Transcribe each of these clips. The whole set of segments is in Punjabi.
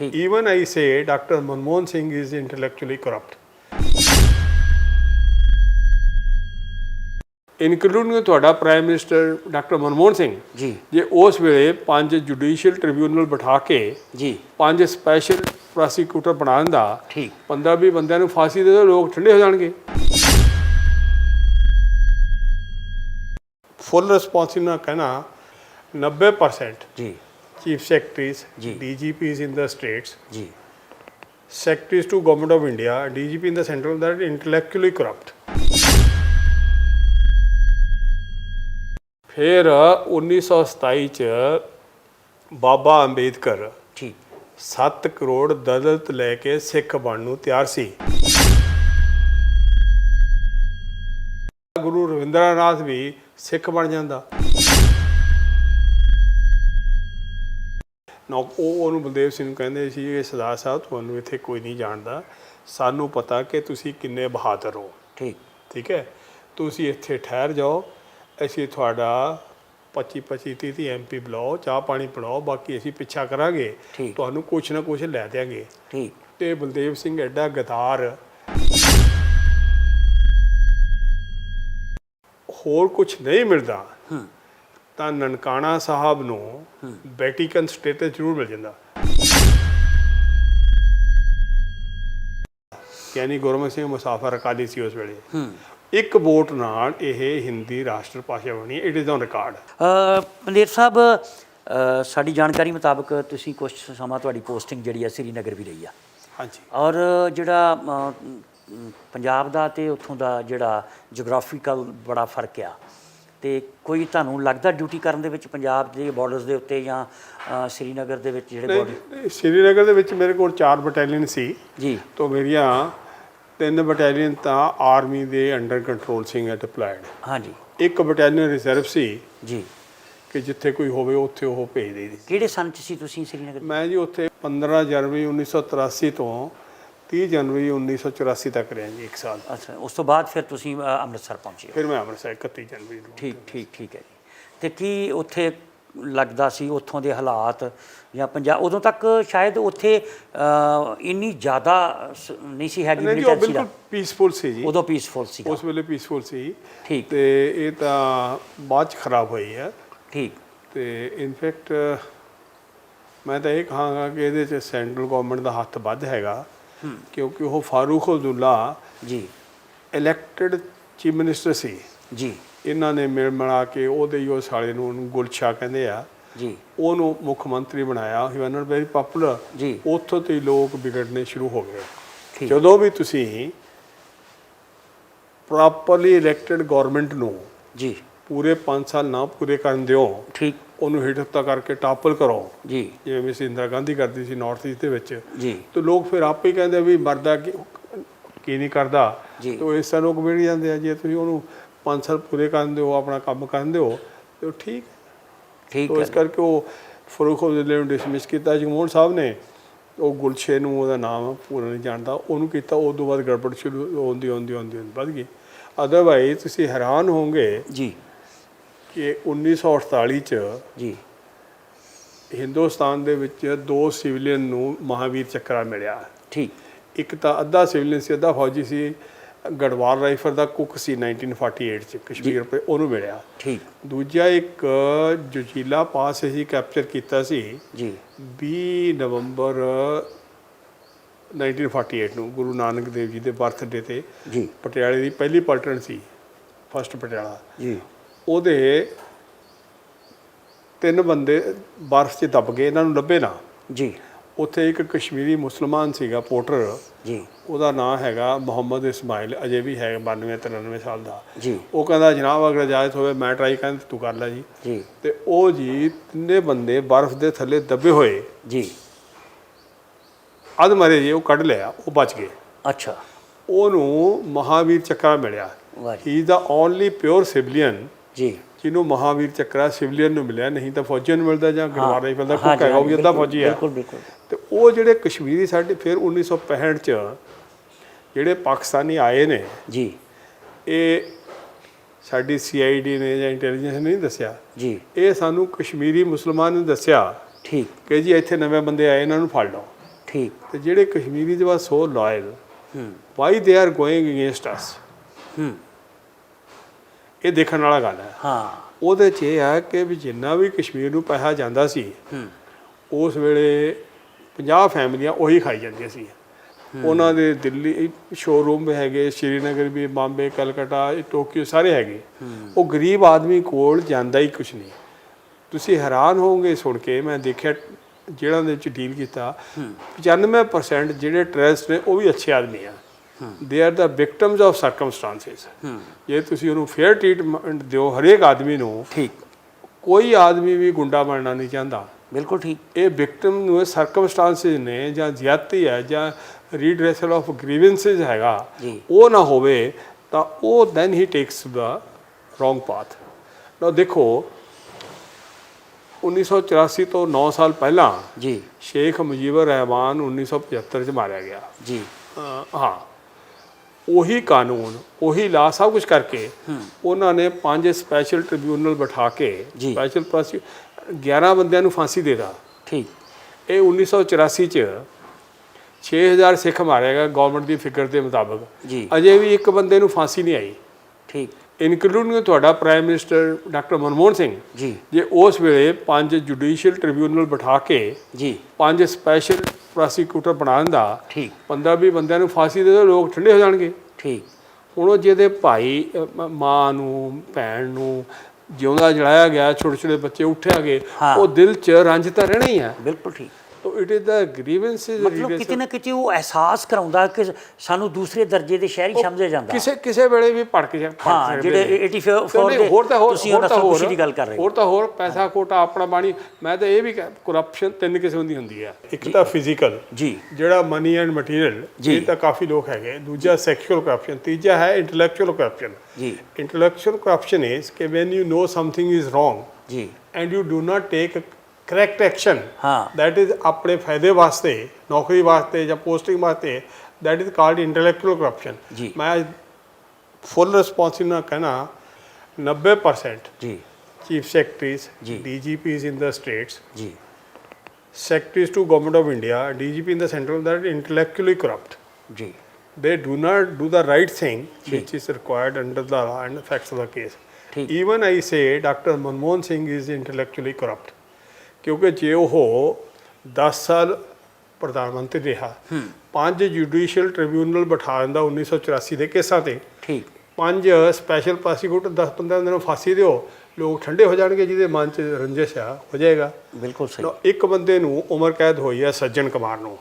Even I say Dr. Manmohan Singh is intellectually corrupt. Including ਤੁਹਾਡਾ prime minister doctor Manmohan Singh ji. ਜੇ ਉਸ ਵੇਲੇ ਪੰਜ ਜੁਡੀਸ਼ੀਅਲ ਟ੍ਰਿਬਿਊਨਲ ਬਿਠਾ ਕੇ ਜੀ। ਪੰਜ ਸਪੈਸ਼ਲ ਪ੍ਰੋਸੀਕਿਊਟਰ ਬਣਾ ਦਿੰਦਾ ਠੀਕ। 15 20 ਬੰਦਿਆਂ ਨੂੰ ਫਾਂਸੀ ਦੇ ਦੋ ਲੋਕ ਠੰਡੇ ਹੋ ਜਾਣਗੇ। ਫੁੱਲ ਰਿਸਪੌਂਸਿਬਿਲਿਟੀ ਨਾਲ ਕਹਿਣਾ 90% ਜੀ। ਚੀਫ ਸੈਕਟਰੀਜ਼ ਜੀ। ਡੀਜੀਪੀਜ਼ ਇਨ the states ਜੀ secretaries to government of india dgp in the central that are intellectually corrupt ਫਿਰ 1927 ਚ ਬਾਬਾ ਅੰਬੇਦਕਰ ਠੀਕ 7 ਕਰੋੜ ਦਲਤ ਲੈ ਕੇ ਸਿੱਖ ਬਣਨ ਨੂੰ ਤਿਆਰ ਸੀ ਗੁਰੂ ਰਵਿੰਦਰਨਾਥ ਵੀ ਸਿੱਖ ਬਣ ਜਾਂਦਾ ਨਾ ਉਹ ਉਹਨੂੰ ਬਲਦੇਵ ਸਿੰਘ ਨੂੰ ਕਹਿੰਦੇ ਸੀ ਇਹ ਸਰਦਾਰ ਸਾਹਿਬ ਤੁਹਾਨੂੰ ਇੱਥੇ ਕੋਈ ਨਹੀਂ ਜਾਣਦਾ। ਸਾਨੂੰ ਪਤਾ ਕਿ ਤੁਸੀਂ ਕਿੰਨੇ ਬਹਾਦਰ ਹੋ। ਠੀਕ। ਠੀਕ ਹੈ? ਤੁਸੀਂ ਇੱਥੇ ਠਹਿਰ ਜਾਓ। ਅਸੀਂ ਤੁਹਾਡਾ 25 25 30 30 ਐਮਪੀ ਬੁਲਾਓ ਚਾਹ ਪਾਣੀ ਪਿਲਾਓ ਬਾਕੀ ਅਸੀਂ ਪਿੱਛਾ ਕਰਾਂਗੇ। ਤੁਹਾਨੂੰ ਕੁਛ ਨਾ ਕੁਛ ਲੈ ਦਿਆਂਗੇ। ਠੀਕ। ਤੇ ਬਲਦੇਵ ਸਿੰਘ ਐਡਾ ਗਦਾਰ। ਹੋਰ ਕੁਝ ਨਹੀਂ ਮਿਲਦਾ। ਹੂੰ। ਤਾਂ ਨਨਕਾਣਾ ਸਾਹਿਬ ਨੂੰ ਵੈਟੀਕਨ ਸਟੇਟਸ ਜ਼ਰੂਰ ਮਿਲ ਜਾਂਦਾ। ਯਾਨੀ ਗੁਰਮੁਖ ਸਿੰਘ ਮੁਸਾਫਰ ਅਕਾਲੀ ਸੀ ਉਸ ਵੇਲੇ। ਇੱਕ ਵੋਟ ਨਾਲ ਇਹ ਹਿੰਦੀ ਰਾਸ਼ਟਰ ਭਾਸ਼ਾ ਬਣੀ it is on record uh, Pander Sahib ਸਾਡੀ ਜਾਣਕਾਰੀ ਮੁਤਾਬਕ ਤੁਸੀਂ ਕੁਝ ਸਮਾਂ ਤੁਹਾਡੀ ਪੋਸਟਿੰਗ ਜਿਹੜੀ ਹੈ ਸ੍ਰੀਨਗਰ ਵੀ ਰਹੀ ਆ। ਹਾਂਜੀ। ਔਰ ਜਿਹੜਾ ਪੰਜਾਬ ਦਾ ਤੇ ਉੱਥੋਂ ਦਾ ਜਿਹੜਾ ਜੀਓਗ੍ਰਾਫੀਕਲ ਬੜਾ ਫ਼ਰਕ ਆ। ਤੇ ਕੋਈ ਤੁਹਾਨੂੰ ਲੱਗਦਾ ਡਿਊਟੀ ਕਰਨ ਦੇ ਵਿੱਚ ਪੰਜਾਬ ਦੇ ਬਾਰਡਰਸ ਦੇ ਉੱਤੇ ਜਾਂ ਸ੍ਰੀਨਗਰ ਦੇ ਵਿੱਚ ਜਿਹੜੇ ਬਾਰਡਰ ਸ਼੍ਰੀਨਗਰ ਦੇ ਵਿੱਚ ਮੇਰੇ ਕੋਲ ਚਾਰ ਬਟਾਲੀਅਨ ਸੀ। ਜੀ। ਤੋਂ ਮੇਰੀਆਂ ਤਿੰਨ ਬਟਾਲੀਅਨ ਤਾਂ ਆਰਮੀ ਦੇ ਅੰਡਰ ਕੰਟਰੋਲ ਸੀ ਡਿਪਲਾਈਡ ਹਾਂਜੀ। ਇੱਕ ਬਟਾਲੀਅਨ ਰਿਜ਼ਰਵ ਸੀ ਜੀ। ਕਿ ਜਿੱਥੇ ਕੋਈ ਹੋਵੇ ਉੱਥੇ ਉਹ ਭੇਜ ਦੇਈਦੀ ਕਿਹੜੇ ਸੰਨ 'ਚ ਸੀ ਤੁਸੀਂ ਸ੍ਰੀਨਗਰ ਮੈਂ ਜੀ ਉੱਥੇ 15 ਜਨਵਰੀ 1983 ਤੋਂ 30 ਜਨਵਰੀ 1984 ਤੱਕ ਰਿਹਾ ਜੀ ਇੱਕ ਸਾਲ। ਅੱਛਾ ਉਸ ਤੋਂ ਬਾਅਦ ਫਿਰ ਤੁਸੀਂ ਅ, ਅੰਮ੍ਰਿਤਸਰ ਪਹੁੰਚੇ ਹੋ। ਫਿਰ ਮੈਂ ਅੰਮ੍ਰਿਤਸਰ 31 ਜਨਵਰੀ ਨੂੰ। ਠੀਕ ਠੀਕ ਠੀਕ ਹੈ ਜੀ। ਤੇ ਕੀ ਉੱਥੇ ਲੱਗਦਾ ਸੀ ਉੱਥੋਂ ਦੇ ਹਾਲਾਤ ਜਾਂ ਪੰਜਾਬ ਉਦੋਂ ਤੱਕ ਸ਼ਾਇਦ ਉੱਥੇ ਅ, ਇੰਨੀ ਜ਼ਿਆਦਾ ਸ- ਨਹੀਂ ਸੀ ਹੈਗੀ ਨਹੀਂ ਜੀ ਉਹ ਬਿਲਕੁਲ ਪੀਸਫੁਲ ਸੀ ਜੀ। ਉਦੋਂ ਪੀਸਫੁਲ ਸੀਗਾ। ਉਸ ਵੇਲੇ ਪੀਸਫੁਲ ਸੀ। ਠੀਕ। ਤੇ ਇਹ ਤਾਂ ਬਾਅਦ ਚ ਖਰਾਬ ਹੋਈ ਹੈ। ਠੀਕ। ਤੇ ਇਨਫੈਕਟ ਮੈਂ ਤਾਂ ਇਹ ਕਹਾਂਗਾ ਕਿ ਇਹਦੇ ਚ ਸੈਂਟਰਲ ਗਵਰਨਮੈਂਟ ਦਾ ਹੱਥ ਵੱਧ ਹੈਗਾ। ਕਿਉਂਕਿ ਉਹ ਫਾਰੂਕ ਅਬਦੁੱਲਾ ਜੀ ਇਲੈਕਟਡ ਚੀਫ ਮਿਨਿਸਟਰ ਸੀ ਜੀ ਇਹਨਾਂ ਨੇ ਮਿਲ ਮਿਲਾ ਕੇ ਉਹਦੇ ਹੀ ਉਹ ਸਾਲੇ ਨੂੰ ਉਹਨੂੰ ਗੁਲਸ਼ਾ ਕਹਿੰਦੇ ਆ ਜੀ ਉਹਨੂੰ ਮੁੱਖ ਮੰਤਰੀ ਬਣਾਇਆ ਹੀ ਵਾਸ ਵੈਰੀ ਪਪੂਲਰ ਜੀ ਉੱਥੋਂ ਤੇ ਹੀ ਲੋਕ ਵਿਗੜਨੇ ਸ਼ੁਰੂ ਹੋ ਗਏ ਠੀਕ ਜਦੋਂ ਵੀ ਤੁਸੀਂ ਪ੍ਰੋਪਰਲੀ ਇਲੈਕਟਡ ਗਵਰਨਮੈਂਟ ਨੂੰ ਜੀ ਪੂਰੇ 5 ਸਾਲ ਨਾ ਪੂਰੇ ਕਰਨ ਦਿਓ ਠੀਕ। ਉਹਨੂੰ ਹਿੱਟ ਹੱਤਾ ਕਰਕੇ ਟਾਪਲ ਕਰੋ। ਜੀ। ਜਿਵੇਂ ਮਿਸ ਇੰਦਰਾ ਗਾਂਧੀ ਕਰਦੀ ਸੀ ਨਾਰਥ ਈਸਟ ਦੇ ਵਿੱਚ। ਜੀ। ਤੇ ਲੋਕ ਫਿਰ ਆਪੇ ਹੀ ਕਹਿੰਦੇ ਵੀ ਮਰਦਾ ਕੀ ਕੀ ਨਹੀਂ ਕਰਦਾ। ਤੇ ਇਸ ਤਰ੍ਹਾਂ ਲੋਕ ਵਿੜ ਜਾਂਦੇ ਆ ਜੇ ਤੁਸੀਂ ਉਹਨੂੰ 5 ਸਾਲ ਪੂਰੇ ਕਰਨ ਦਿਓ ਆਪਣਾ ਕੰਮ ਕਰਨ ਦਿਓ ਤੇ ਉਹ ਠੀਕ ਹੈ। ਠੀਕ ਤੋ ਇਸ ਹੈ ਕਰਕੇ ਉਹ ਫਰੂਖ ਅਬਦੁੱਲੇ ਨੂੰ ਡਿਸਮਿਸ ਕੀਤਾ ਜਗਮੋਹਨ ਸਾਹਿਬ ਨੇ। ਉਹ ਗੁਲਸ਼ੇ ਨੂੰ ਉਹਦਾ ਨਾਮ ਪੂਰਾ ਨਹੀਂ ਜਾਣਦਾ। ਉਹਨੂੰ ਕੀਤਾ ਉਸ ਤੋਂ ਬਾਅਦ ਗੜਬੜ ਸ਼ੁਰੂ ਹੁੰਦੀ ਹੁੰਦੀ ਹੁੰਦੀ ਵੱਧ ਗਈ। ਅਦਰਵਾਈਜ਼ ਤੁਸੀਂ ਹੈਰਾਨ ਹੋਵੋਗੇ ਜੀ। ਕਿ 1948 ਚ ਜੀ। ਹਿੰਦੁਸਤਾਨ ਦੇ ਵਿੱਚ ਦੋ ਸਿਵਲੀਅਨ ਨੂੰ ਮਹਾਵੀਰ ਚੱਕਰਾ ਮਿਲਿਆ। ਠੀਕ। ਇੱਕ ਤਾਂ ਅੱਧਾ ਸਿਵਲੀਅਨ ਸੀ ਅੱਧਾ ਫੌਜੀ ਸੀ। ਗੜਵਾਲ ਰਾਈਫਲ ਦਾ ਕੁੱਕ ਸੀ 1948 ਚ ਕਸ਼ਮੀਰ ਤੇ ਉਹਨੂੰ ਮਿਲਿਆ। ਠੀਕ। ਦੂਜਾ ਇੱਕ ਜੁਜੀਲਾ ਪਾਸ ਹੀ ਕੈਪਚਰ ਕੀਤਾ ਸੀ ਜੀ। 20 ਨਵੰਬਰ 1948 ਨੂੰ ਗੁਰੂ ਨਾਨਕ ਦੇਵ ਜੀ ਦੇ ਬਰਥਡੇ ਤੇ ਜੀ। ਪਟਿਆਲੇ ਦੀ ਪਹਿਲੀ ਪਲਟਨ ਸੀ ਫਸਟ ਪਟਿਆਲਾ। ਜੀ। ਉਹਦੇ ਤਿੰਨ ਬੰਦੇ ਬਰਫ਼ 'ਚ ਦਬ ਗਏ ਇਹਨਾਂ ਨੂੰ ਲੱਭੇ ਨਾ। ਜੀ। ਉੱਥੇ ਇੱਕ ਕਸ਼ਮੀਰੀ ਮੁਸਲਮਾਨ ਸੀਗਾ ਪੋਰਟਰ ਜੀ। ਉਹਦਾ ਨਾਮ ਹੈਗਾ ਮੁਹੰਮਦ ਇਸਮਾਇਲ ਅਜੇ ਵੀ ਹੈ 92 93 ਸਾਲ ਦਾ। ਜੀ। ਉਹ ਕਹਿੰਦਾ ਜਨਾਬ ਅਗਰ ਇਜਾਜ਼ਤ ਹੋਵੇ ਮੈਂ ਟਰਾਈ ਕਰਾਂ ਤੇ ਤੂੰ ਕਰ ਲੈ ਜੀ। ਜੀ। ਤੇ ਉਹ ਜੀ ਤਿੰਨੇ ਬੰਦੇ ਬਰਫ਼ ਦੇ ਥੱਲੇ ਦੱਬੇ ਹੋਏ। ਜੀ। ਅਧ ਮਰੇ ਜੀ ਉਹ ਕੱਢ ਲਿਆ ਉਹ ਬਚ ਗਏ। ਅੱਛਾ। ਉਹਨੂੰ ਮਹਾਵੀਰ ਚੱਕਰਾ ਮਿਲਿਆ। He is the only pure civilian ਜੀ। ਜਿਹਨੂੰ ਮਹਾਵੀਰ ਚੱਕਰਾ ਸਿਵਲੀਅਨ ਨੂੰ ਮਿਲਿਆ ਨਹੀਂ ਤਾਂ ਫੌਜੀਆਂ ਨੂੰ ਮਿਲਦਾ ਜਾਂ ਦਾ ਹਾਂ ਕੁੱਕ ਜੀ, ਹੈਗਾ ਉਹ ਵੀ ਅੱਧਾ ਫੌਜੀ ਹੈ ਬਿਲਕੁਲ ਬਿਲਕੁਲ। ਤੇ ਉਹ ਜਿਹੜੇ ਕਸ਼ਮੀਰੀ ਸਾਡੇ ਫਿਰ 1965 ਚ ਜਿਹੜੇ ਪਾਕਿਸਤਾਨੀ ਆਏ ਨੇ ਜੀ। ਇਹ ਸਾਡੀ ਸੀਆਈਡੀ ਨੇ ਜਾਂ ਇੰਟੈਲੀਜੈਂਸ ਨੇ ਨਹੀਂ ਦੱਸਿਆ। ਜੀ। ਇਹ ਸਾਨੂੰ ਕਸ਼ਮੀਰੀ ਮੁਸਲਮਾਨ ਨੇ ਦੱਸਿਆ ਠੀਕ। ਕਿ ਜੀ ਇੱਥੇ ਨਵੇਂ ਬੰਦੇ ਆਏ ਇਹਨਾਂ ਨੂੰ ਫੜ ਲਓ। ਠੀਕ। ਤੇ ਜਿਹੜੇ ਕਸ਼ਮੀਰੀ ਦੇ ਬਾਅਦ ਸੋ ਲਾਇਲ ਹੂੰ। Why they are going against us ਹੂੰ। ਇਹ ਦੇਖਣ ਵਾਲਾ ਗੱਲ ਹੈ। ਹਾਂ। ਉਹਦੇ 'ਚ ਇਹ ਹੈ ਕਿ ਵੀ ਜਿੰਨਾ ਵੀ ਕਸ਼ਮੀਰ ਨੂੰ ਪੈਸਾ ਜਾਂਦਾ ਸੀ ਹੂੰ। ਉਸ ਵੇਲੇ 50 ਫੈਮਲੀਆਂ ਉਹੀ ਖਾਈ ਜਾਂਦੀਆਂ ਸੀ। ਉਹਨਾਂ ਦੇ ਦਿੱਲੀ ਸ਼ੋਰੂਮ ਵੀ ਹੈਗੇ ਸ਼੍ਰੀਨਗਰ ਵੀ ਬੰਬੇ ਕਲਕੱਤਾ ਟੋਕੀਓ ਸਾਰੇ ਹੈਗੇ। ਉਹ ਗਰੀਬ ਆਦਮੀ ਕੋਲ ਜਾਂਦਾ ਹੀ ਕੁਝ ਨਹੀਂ। ਤੁਸੀਂ ਹੈਰਾਨ ਹੋਵੋਗੇ ਸੁਣ ਕੇ ਮੈਂ ਦੇਖਿਆ ਜਿਹੜਾ ਦੇ ਵਿੱਚ ਡੀਲ ਕੀਤਾ। 95% ਜਿਹੜੇ ਟਰੈਸਟ ਨੇ ਉਹ ਵੀ ਅੱਛੇ ਆਦਮੀ ਆ। They are the victims of circumstances ਜੇ ਤੁਸੀਂ ਉਹਨੂੰ ਫੇਅਰ ਟ੍ਰੀਟਮੈਂਟ ਦਿਓ ਹਰੇਕ ਆਦਮੀ ਨੂੰ ਠੀਕ। ਕੋਈ ਆਦਮੀ ਵੀ ਗੁੰਡਾ ਬਣਨਾ ਨਹੀਂ ਚਾਹੁੰਦਾ। ਬਿਲਕੁਲ ਠੀਕ। ਇਹ ਵਿਕਟਮ ਨੂੰ ਸਰਕਮਸਟੈਂਸਸ ਨੇ ਜਾਂ ਜ਼ਿਆਦਤੀ ਹੈ ਜਾਂ ਰੀਡਰੈਸਲ ਆਫ ਗ੍ਰੀਵੈਂਸਸ ਹੈਗਾ। ਉਹ ਨਾ ਹੋਵੇ ਤਾਂ ਉਹ then he takes the wrong path ਲਓ ਦੇਖੋ 1984 ਤੋਂ 9 ਸਾਲ ਪਹਿਲਾਂ ਜੀ। ਸ਼ੇਖ ਮੁਜੀਬੁਰ ਰਹਿਮਾਨ 1975 ਚ ਮਾਰਿਆ ਗਿਆ। ਜੀ। ਹਾਂ। ਉਹੀ ਕਾਨੂੰਨ ਉਹੀ ਲਾ ਸਭ ਕੁਝ ਕਰਕੇ ਉਹਨਾਂ ਨੇ ਪੰਜ ਸਪੈਸ਼ਲ ਟ੍ਰਿਬਿਊਨਲ ਬਿਠਾ ਕੇ। ਸਪੈਸ਼ਲ ਪ੍ਰੋਸੀ 11 ਬੰਦਿਆਂ ਨੂੰ ਫਾਂਸੀ ਦੇਦਾ ਠੀਕ। ਇਹ 1984 ਚ 6000 ਸਿੱਖ ਮਾਰਿਆ ਗਿਆ ਗਵਰਨਮੈਂਟ ਦੀ ਫਿਗਰ ਦੇ ਮੁਤਾਬਕ। ਅਜੇ ਵੀ ਇੱਕ ਬੰਦੇ ਨੂੰ ਫਾਂਸੀ ਨਹੀਂ ਆਈ। ਠੀਕ। ਇਨਕਲੂਡਿੰਗ ਤੁਹਾਡਾ prime minister doctor Manmohan Singh. Ji. ਜੇ ਉਸ ਵੇਲੇ ਪੰਜ ਜੁਡੀਸ਼ੀਅਲ ਟ੍ਰਿਬਿਊਨਲ ਬਿਠਾ ਕੇ ਜੀ। ਪੰਜ ਸਪੈਸ਼ਲ ਪ੍ਰੋਸੀਕਿਊਟਰ ਬਣਾ ਦਿੰਦਾ ਠੀਕ। 15 20 ਬੰਦਿਆਂ ਨੂੰ ਫਾਂਸੀ ਦੇ ਦੋ ਲੋਕ ਠੰਡੇ ਹੋ ਜਾਣਗੇ। ਠੀਕ। ਹੁਣ ਉਹ ਜਿਹਦੇ ਭਾਈ ਮ- ਨੂੰ ਭੈਣ ਨੂੰ ਜਿਉਂਦਾ ਜਲਾਇਆ ਗਿਆ ਛੋਟੇ ਛੋਟੇ ਬੱਚੇ ਉੱਠਿਆ ਗਏ। ਉਹ ਦਿਲ 'ਚ ਰੰਜ ਤਾਂ ਰਹਿਣਾ ਹੀ ਹੈ। ਬਿਲਕੁਲ ਠੀਕ। ਤੋ ਇਟ ਇਜ਼ ਦਾ ਗ੍ਰੀਵੈਂਸਸ ਮਤਲਬ ਕਿਤੇ ਨਾ ਕਿਤੇ ਉਹ ਅਹਿਸਾਸ ਕਰਾਉਂਦਾ ਕਿ ਸਾਨੂੰ ਦੂਸਰੇ ਦਰਜੇ ਦੇ ਸ਼ਹਿਰੀ ਸਮਝਿਆ ਜਾਂਦਾ ਕਿਸੇ ਕਿਸੇ ਵੇਲੇ ਵੀ ਭੜਕ ਜਾ ਹਾਂ ਜਿਹੜੇ ਨੇ। 84 ਨਹੀਂ, ਦੇ ਹੋਰ ਤਾਂ ਹੋਰ ਤੁਸੀਂ ਹੋਰ ਉਹ ਤਾਂ ਨਸਲ ਹੋਰ ਖੁਸ਼ੀ ਦੀ ਗੱਲ ਕਰ ਰਹੇ ਹੋ ਹੋਰ ਤਾਂ ਹੋਰ ਪੈਸਾ ਕੋਟਾ ਆਪਣਾ ਬਾਣੀ ਮੈਂ ਤਾਂ ਇਹ ਵੀ ਕਰਪਸ਼ਨ ਤਿੰਨ ਕਿਸਮ ਦੀ ਹੁੰਦੀ ਹੈ ਇੱਕ ਤਾਂ ਫਿਜ਼ੀਕਲ ਜੀ ਜਿਹੜਾ ਮਨੀ ਐਂਡ ਮਟੀਰੀਅਲ। ਇਹ ਤਾਂ ਕਾਫੀ ਲੋਕ ਹੈਗੇ ਦੂਜਾ ਸੈਕਸ਼ੂਅਲ ਕਰਪਸ਼ਨ ਤੀਜਾ ਹੈ ਇੰਟੈਲੈਕਚੁਅਲ ਕਰਪਸ਼ਨ ਜੀ intellectual corruption is ਕਿ when you know something is wrong ਜੀ and you do not take correct action ਹਾਂ that is ਆਪਣੇ ਫਾਇਦੇ ਵਾਸਤੇ ਨੌਕਰੀ ਵਾਸਤੇ ਜਾਂ ਪੋਸਟਿੰਗ ਵਾਸਤੇ that is called intellectual corruption ਜੀ। ਮੈਂ ਫੁੱਲ ਰਿਸਪੌਂਸਿਵ ਨਾਲ ਕਹਿਣਾ 90% ਜੀ ਚੀਫ ਸੈਕਟਰੀਜ਼ ਜੀ। DGPs in the states ਜੀ secretaries to government of India DGP in the central that are intellectually corrupt ਜੀ they do not do the right thing ਜੀ। which is required under the law and the facts of the case ਠੀਕ even I say Dr. Manmohan Singh is intellectually corrupt ਕਿਉਂਕਿ ਜੇ ਉਹ 10 ਸਾਲ ਪ੍ਰਧਾਨ ਮੰਤਰੀ ਰਿਹਾ ਪੰਜ ਜੁਡੀਸ਼ੀਅਲ ਟ੍ਰਿਬਿਊਨਲ ਬਿਠਾ ਦਿੰਦਾ 1984 ਦੇ ਕੇਸਾਂ ਤੇ। ਠੀਕ। ਪੰਜ ਸਪੈਸ਼ਲ ਪ੍ਰੋਸੀਕਿਊਟਰ 10 15 ਦਿਨ ਨੂੰ ਫਾਂਸੀ ਦਿਓ ਲੋਕ ਠੰਡੇ ਹੋ ਜਾਣਗੇ ਜਿਹਦੇ ਮਨ 'ਚ ਰੰਜਿਸ਼ ਆ ਹੋ ਜਾਏਗਾ। ਬਿਲਕੁਲ ਸਹੀ। ਇੱਕ ਬੰਦੇ ਨੂੰ ਉਮਰ ਕੈਦ ਹੋਈ ਹੈ ਸੱਜਣ ਕੁਮਾਰ ਨੂੰ।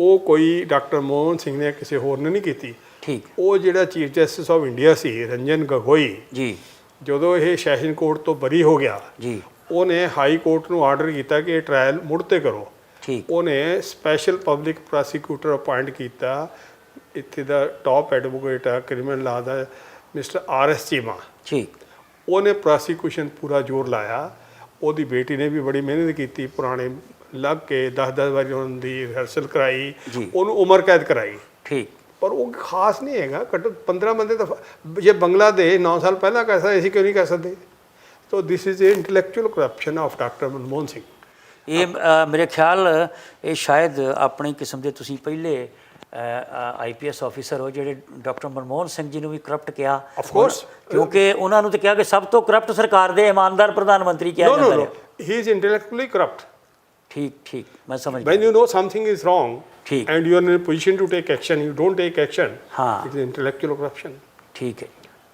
ਉਹ ਕੋਈ ਡਾਕਟਰ ਮੋਹਨ ਸਿੰਘ ਨੇ ਕਿਸੇ ਹੋਰ ਨੇ ਨਹੀਂ ਕੀਤੀ। ਠੀਕ। ਉਹ ਜਿਹੜਾ ਚੀਫ ਜਸਟਿਸ ਆਫ ਇੰਡੀਆ ਸੀ ਰੰਜਨ ਗਗੋਈ। ਜੀ। ਜਦੋਂ ਇਹ ਸੈਸ਼ਨ ਕੋਰਟ ਤੋਂ ਬਰੀ ਹੋ ਗਿਆ ਜੀ। ਉਹਨੇ ਹਾਈ ਕੋਰਟ ਨੂੰ ਆਰਡਰ ਕੀਤਾ ਕਿ ਇਹ ਟ੍ਰਾਇਲ ਮੁੜ ਤੇ ਕਰੋ। ਠੀਕ। ਉਹਨੇ ਸਪੈਸ਼ਲ ਪਬਲਿਕ ਪ੍ਰੋਸੀਕਿਊਟਰ ਅਪਾਇੰਟ ਕੀਤਾ। ਇੱਥੇ ਦਾ ਟਾਪ ਐਡਵੋਕੇਟ ਆ ਕ੍ਰਿਮੀਨਲ ਲਾ ਦਾ ਮਿਸਟਰ ਆਰ ਐਸ ਚੀਮਾ। ਠੀਕ। ਉਹਨੇ ਪ੍ਰੋਸੀਕਿਊਸ਼ਨ ਪੂਰਾ ਜ਼ੋਰ ਲਾਇਆ। ਉਹਦੀ ਬੇਟੀ ਨੇ ਵੀ ਬੜੀ ਮਿਹਨਤ ਕੀਤੀ ਪੁਰਾਣੇ ਲੱਗ ਕੇ 10-10 ਵਾਰੀ ਉਹਨਾਂ ਦੀ ਰਿਹਰਸਲ ਕਰਾਈ। ਉਹਨੂੰ ਉਮਰ ਕੈਦ ਕਰਾਈ। ਠੀਕ। ਪਰ ਉਹ ਖਾਸ ਨਹੀਂ ਹੈਗਾ ਘੱਟੋ 15 ਬੰਦੇ ਤਾਂ ਜੇ ਬੰਗਲਾ ਦੇ 9 ਸਾਲ ਪਹਿਲਾਂ ਸਕਦੇ ਅਸੀਂ ਕਿਉਂ ਨਹੀਂ ਕਰ ਸਕਦੇ? ਇਹ ਅ, ਮੇਰੇ ਖਿਆਲ ਇਹ ਸ਼ਾਇਦ ਆਪਣੀ ਕਿਸਮ ਦੇ ਤੁਸੀਂ ਪਹਿਲੇ ਆਈਪੀਐਸ ਆਫੀਸਰ ਹੋ ਜਿਹੜੇ ਡਾਕਟਰ ਮਨਮੋਹਨ ਸਿੰਘ ਜੀ ਨੂੰ ਵੀ ਕਰਪਟ ਕਿਹਾ। Of course. ਕਿਉਂਕਿ ਉਹਨਾਂ ਨੂੰ ਤਾਂ ਕਿਹਾ ਕਿ ਸਭ ਤੋਂ ਕਰਪਟ ਸਰਕਾਰ ਦੇ ਇਮਾਨਦਾਰ ਪ੍ਰਧਾਨ ਮੰਤਰੀ ਕਿਹਾ no no ਜਾਂਦਾ no. ਹੈ he is intellectually corrupt. ਠੀਕ ਠੀਕ। ਮੈਂ ਸਮਝ ਗਿਆ। When you know something is wrong ਠੀਕ। and you are in a position to take action you don't take action ਹਾਂ। it is intellectual corruption. ਠੀਕ ਹੈ।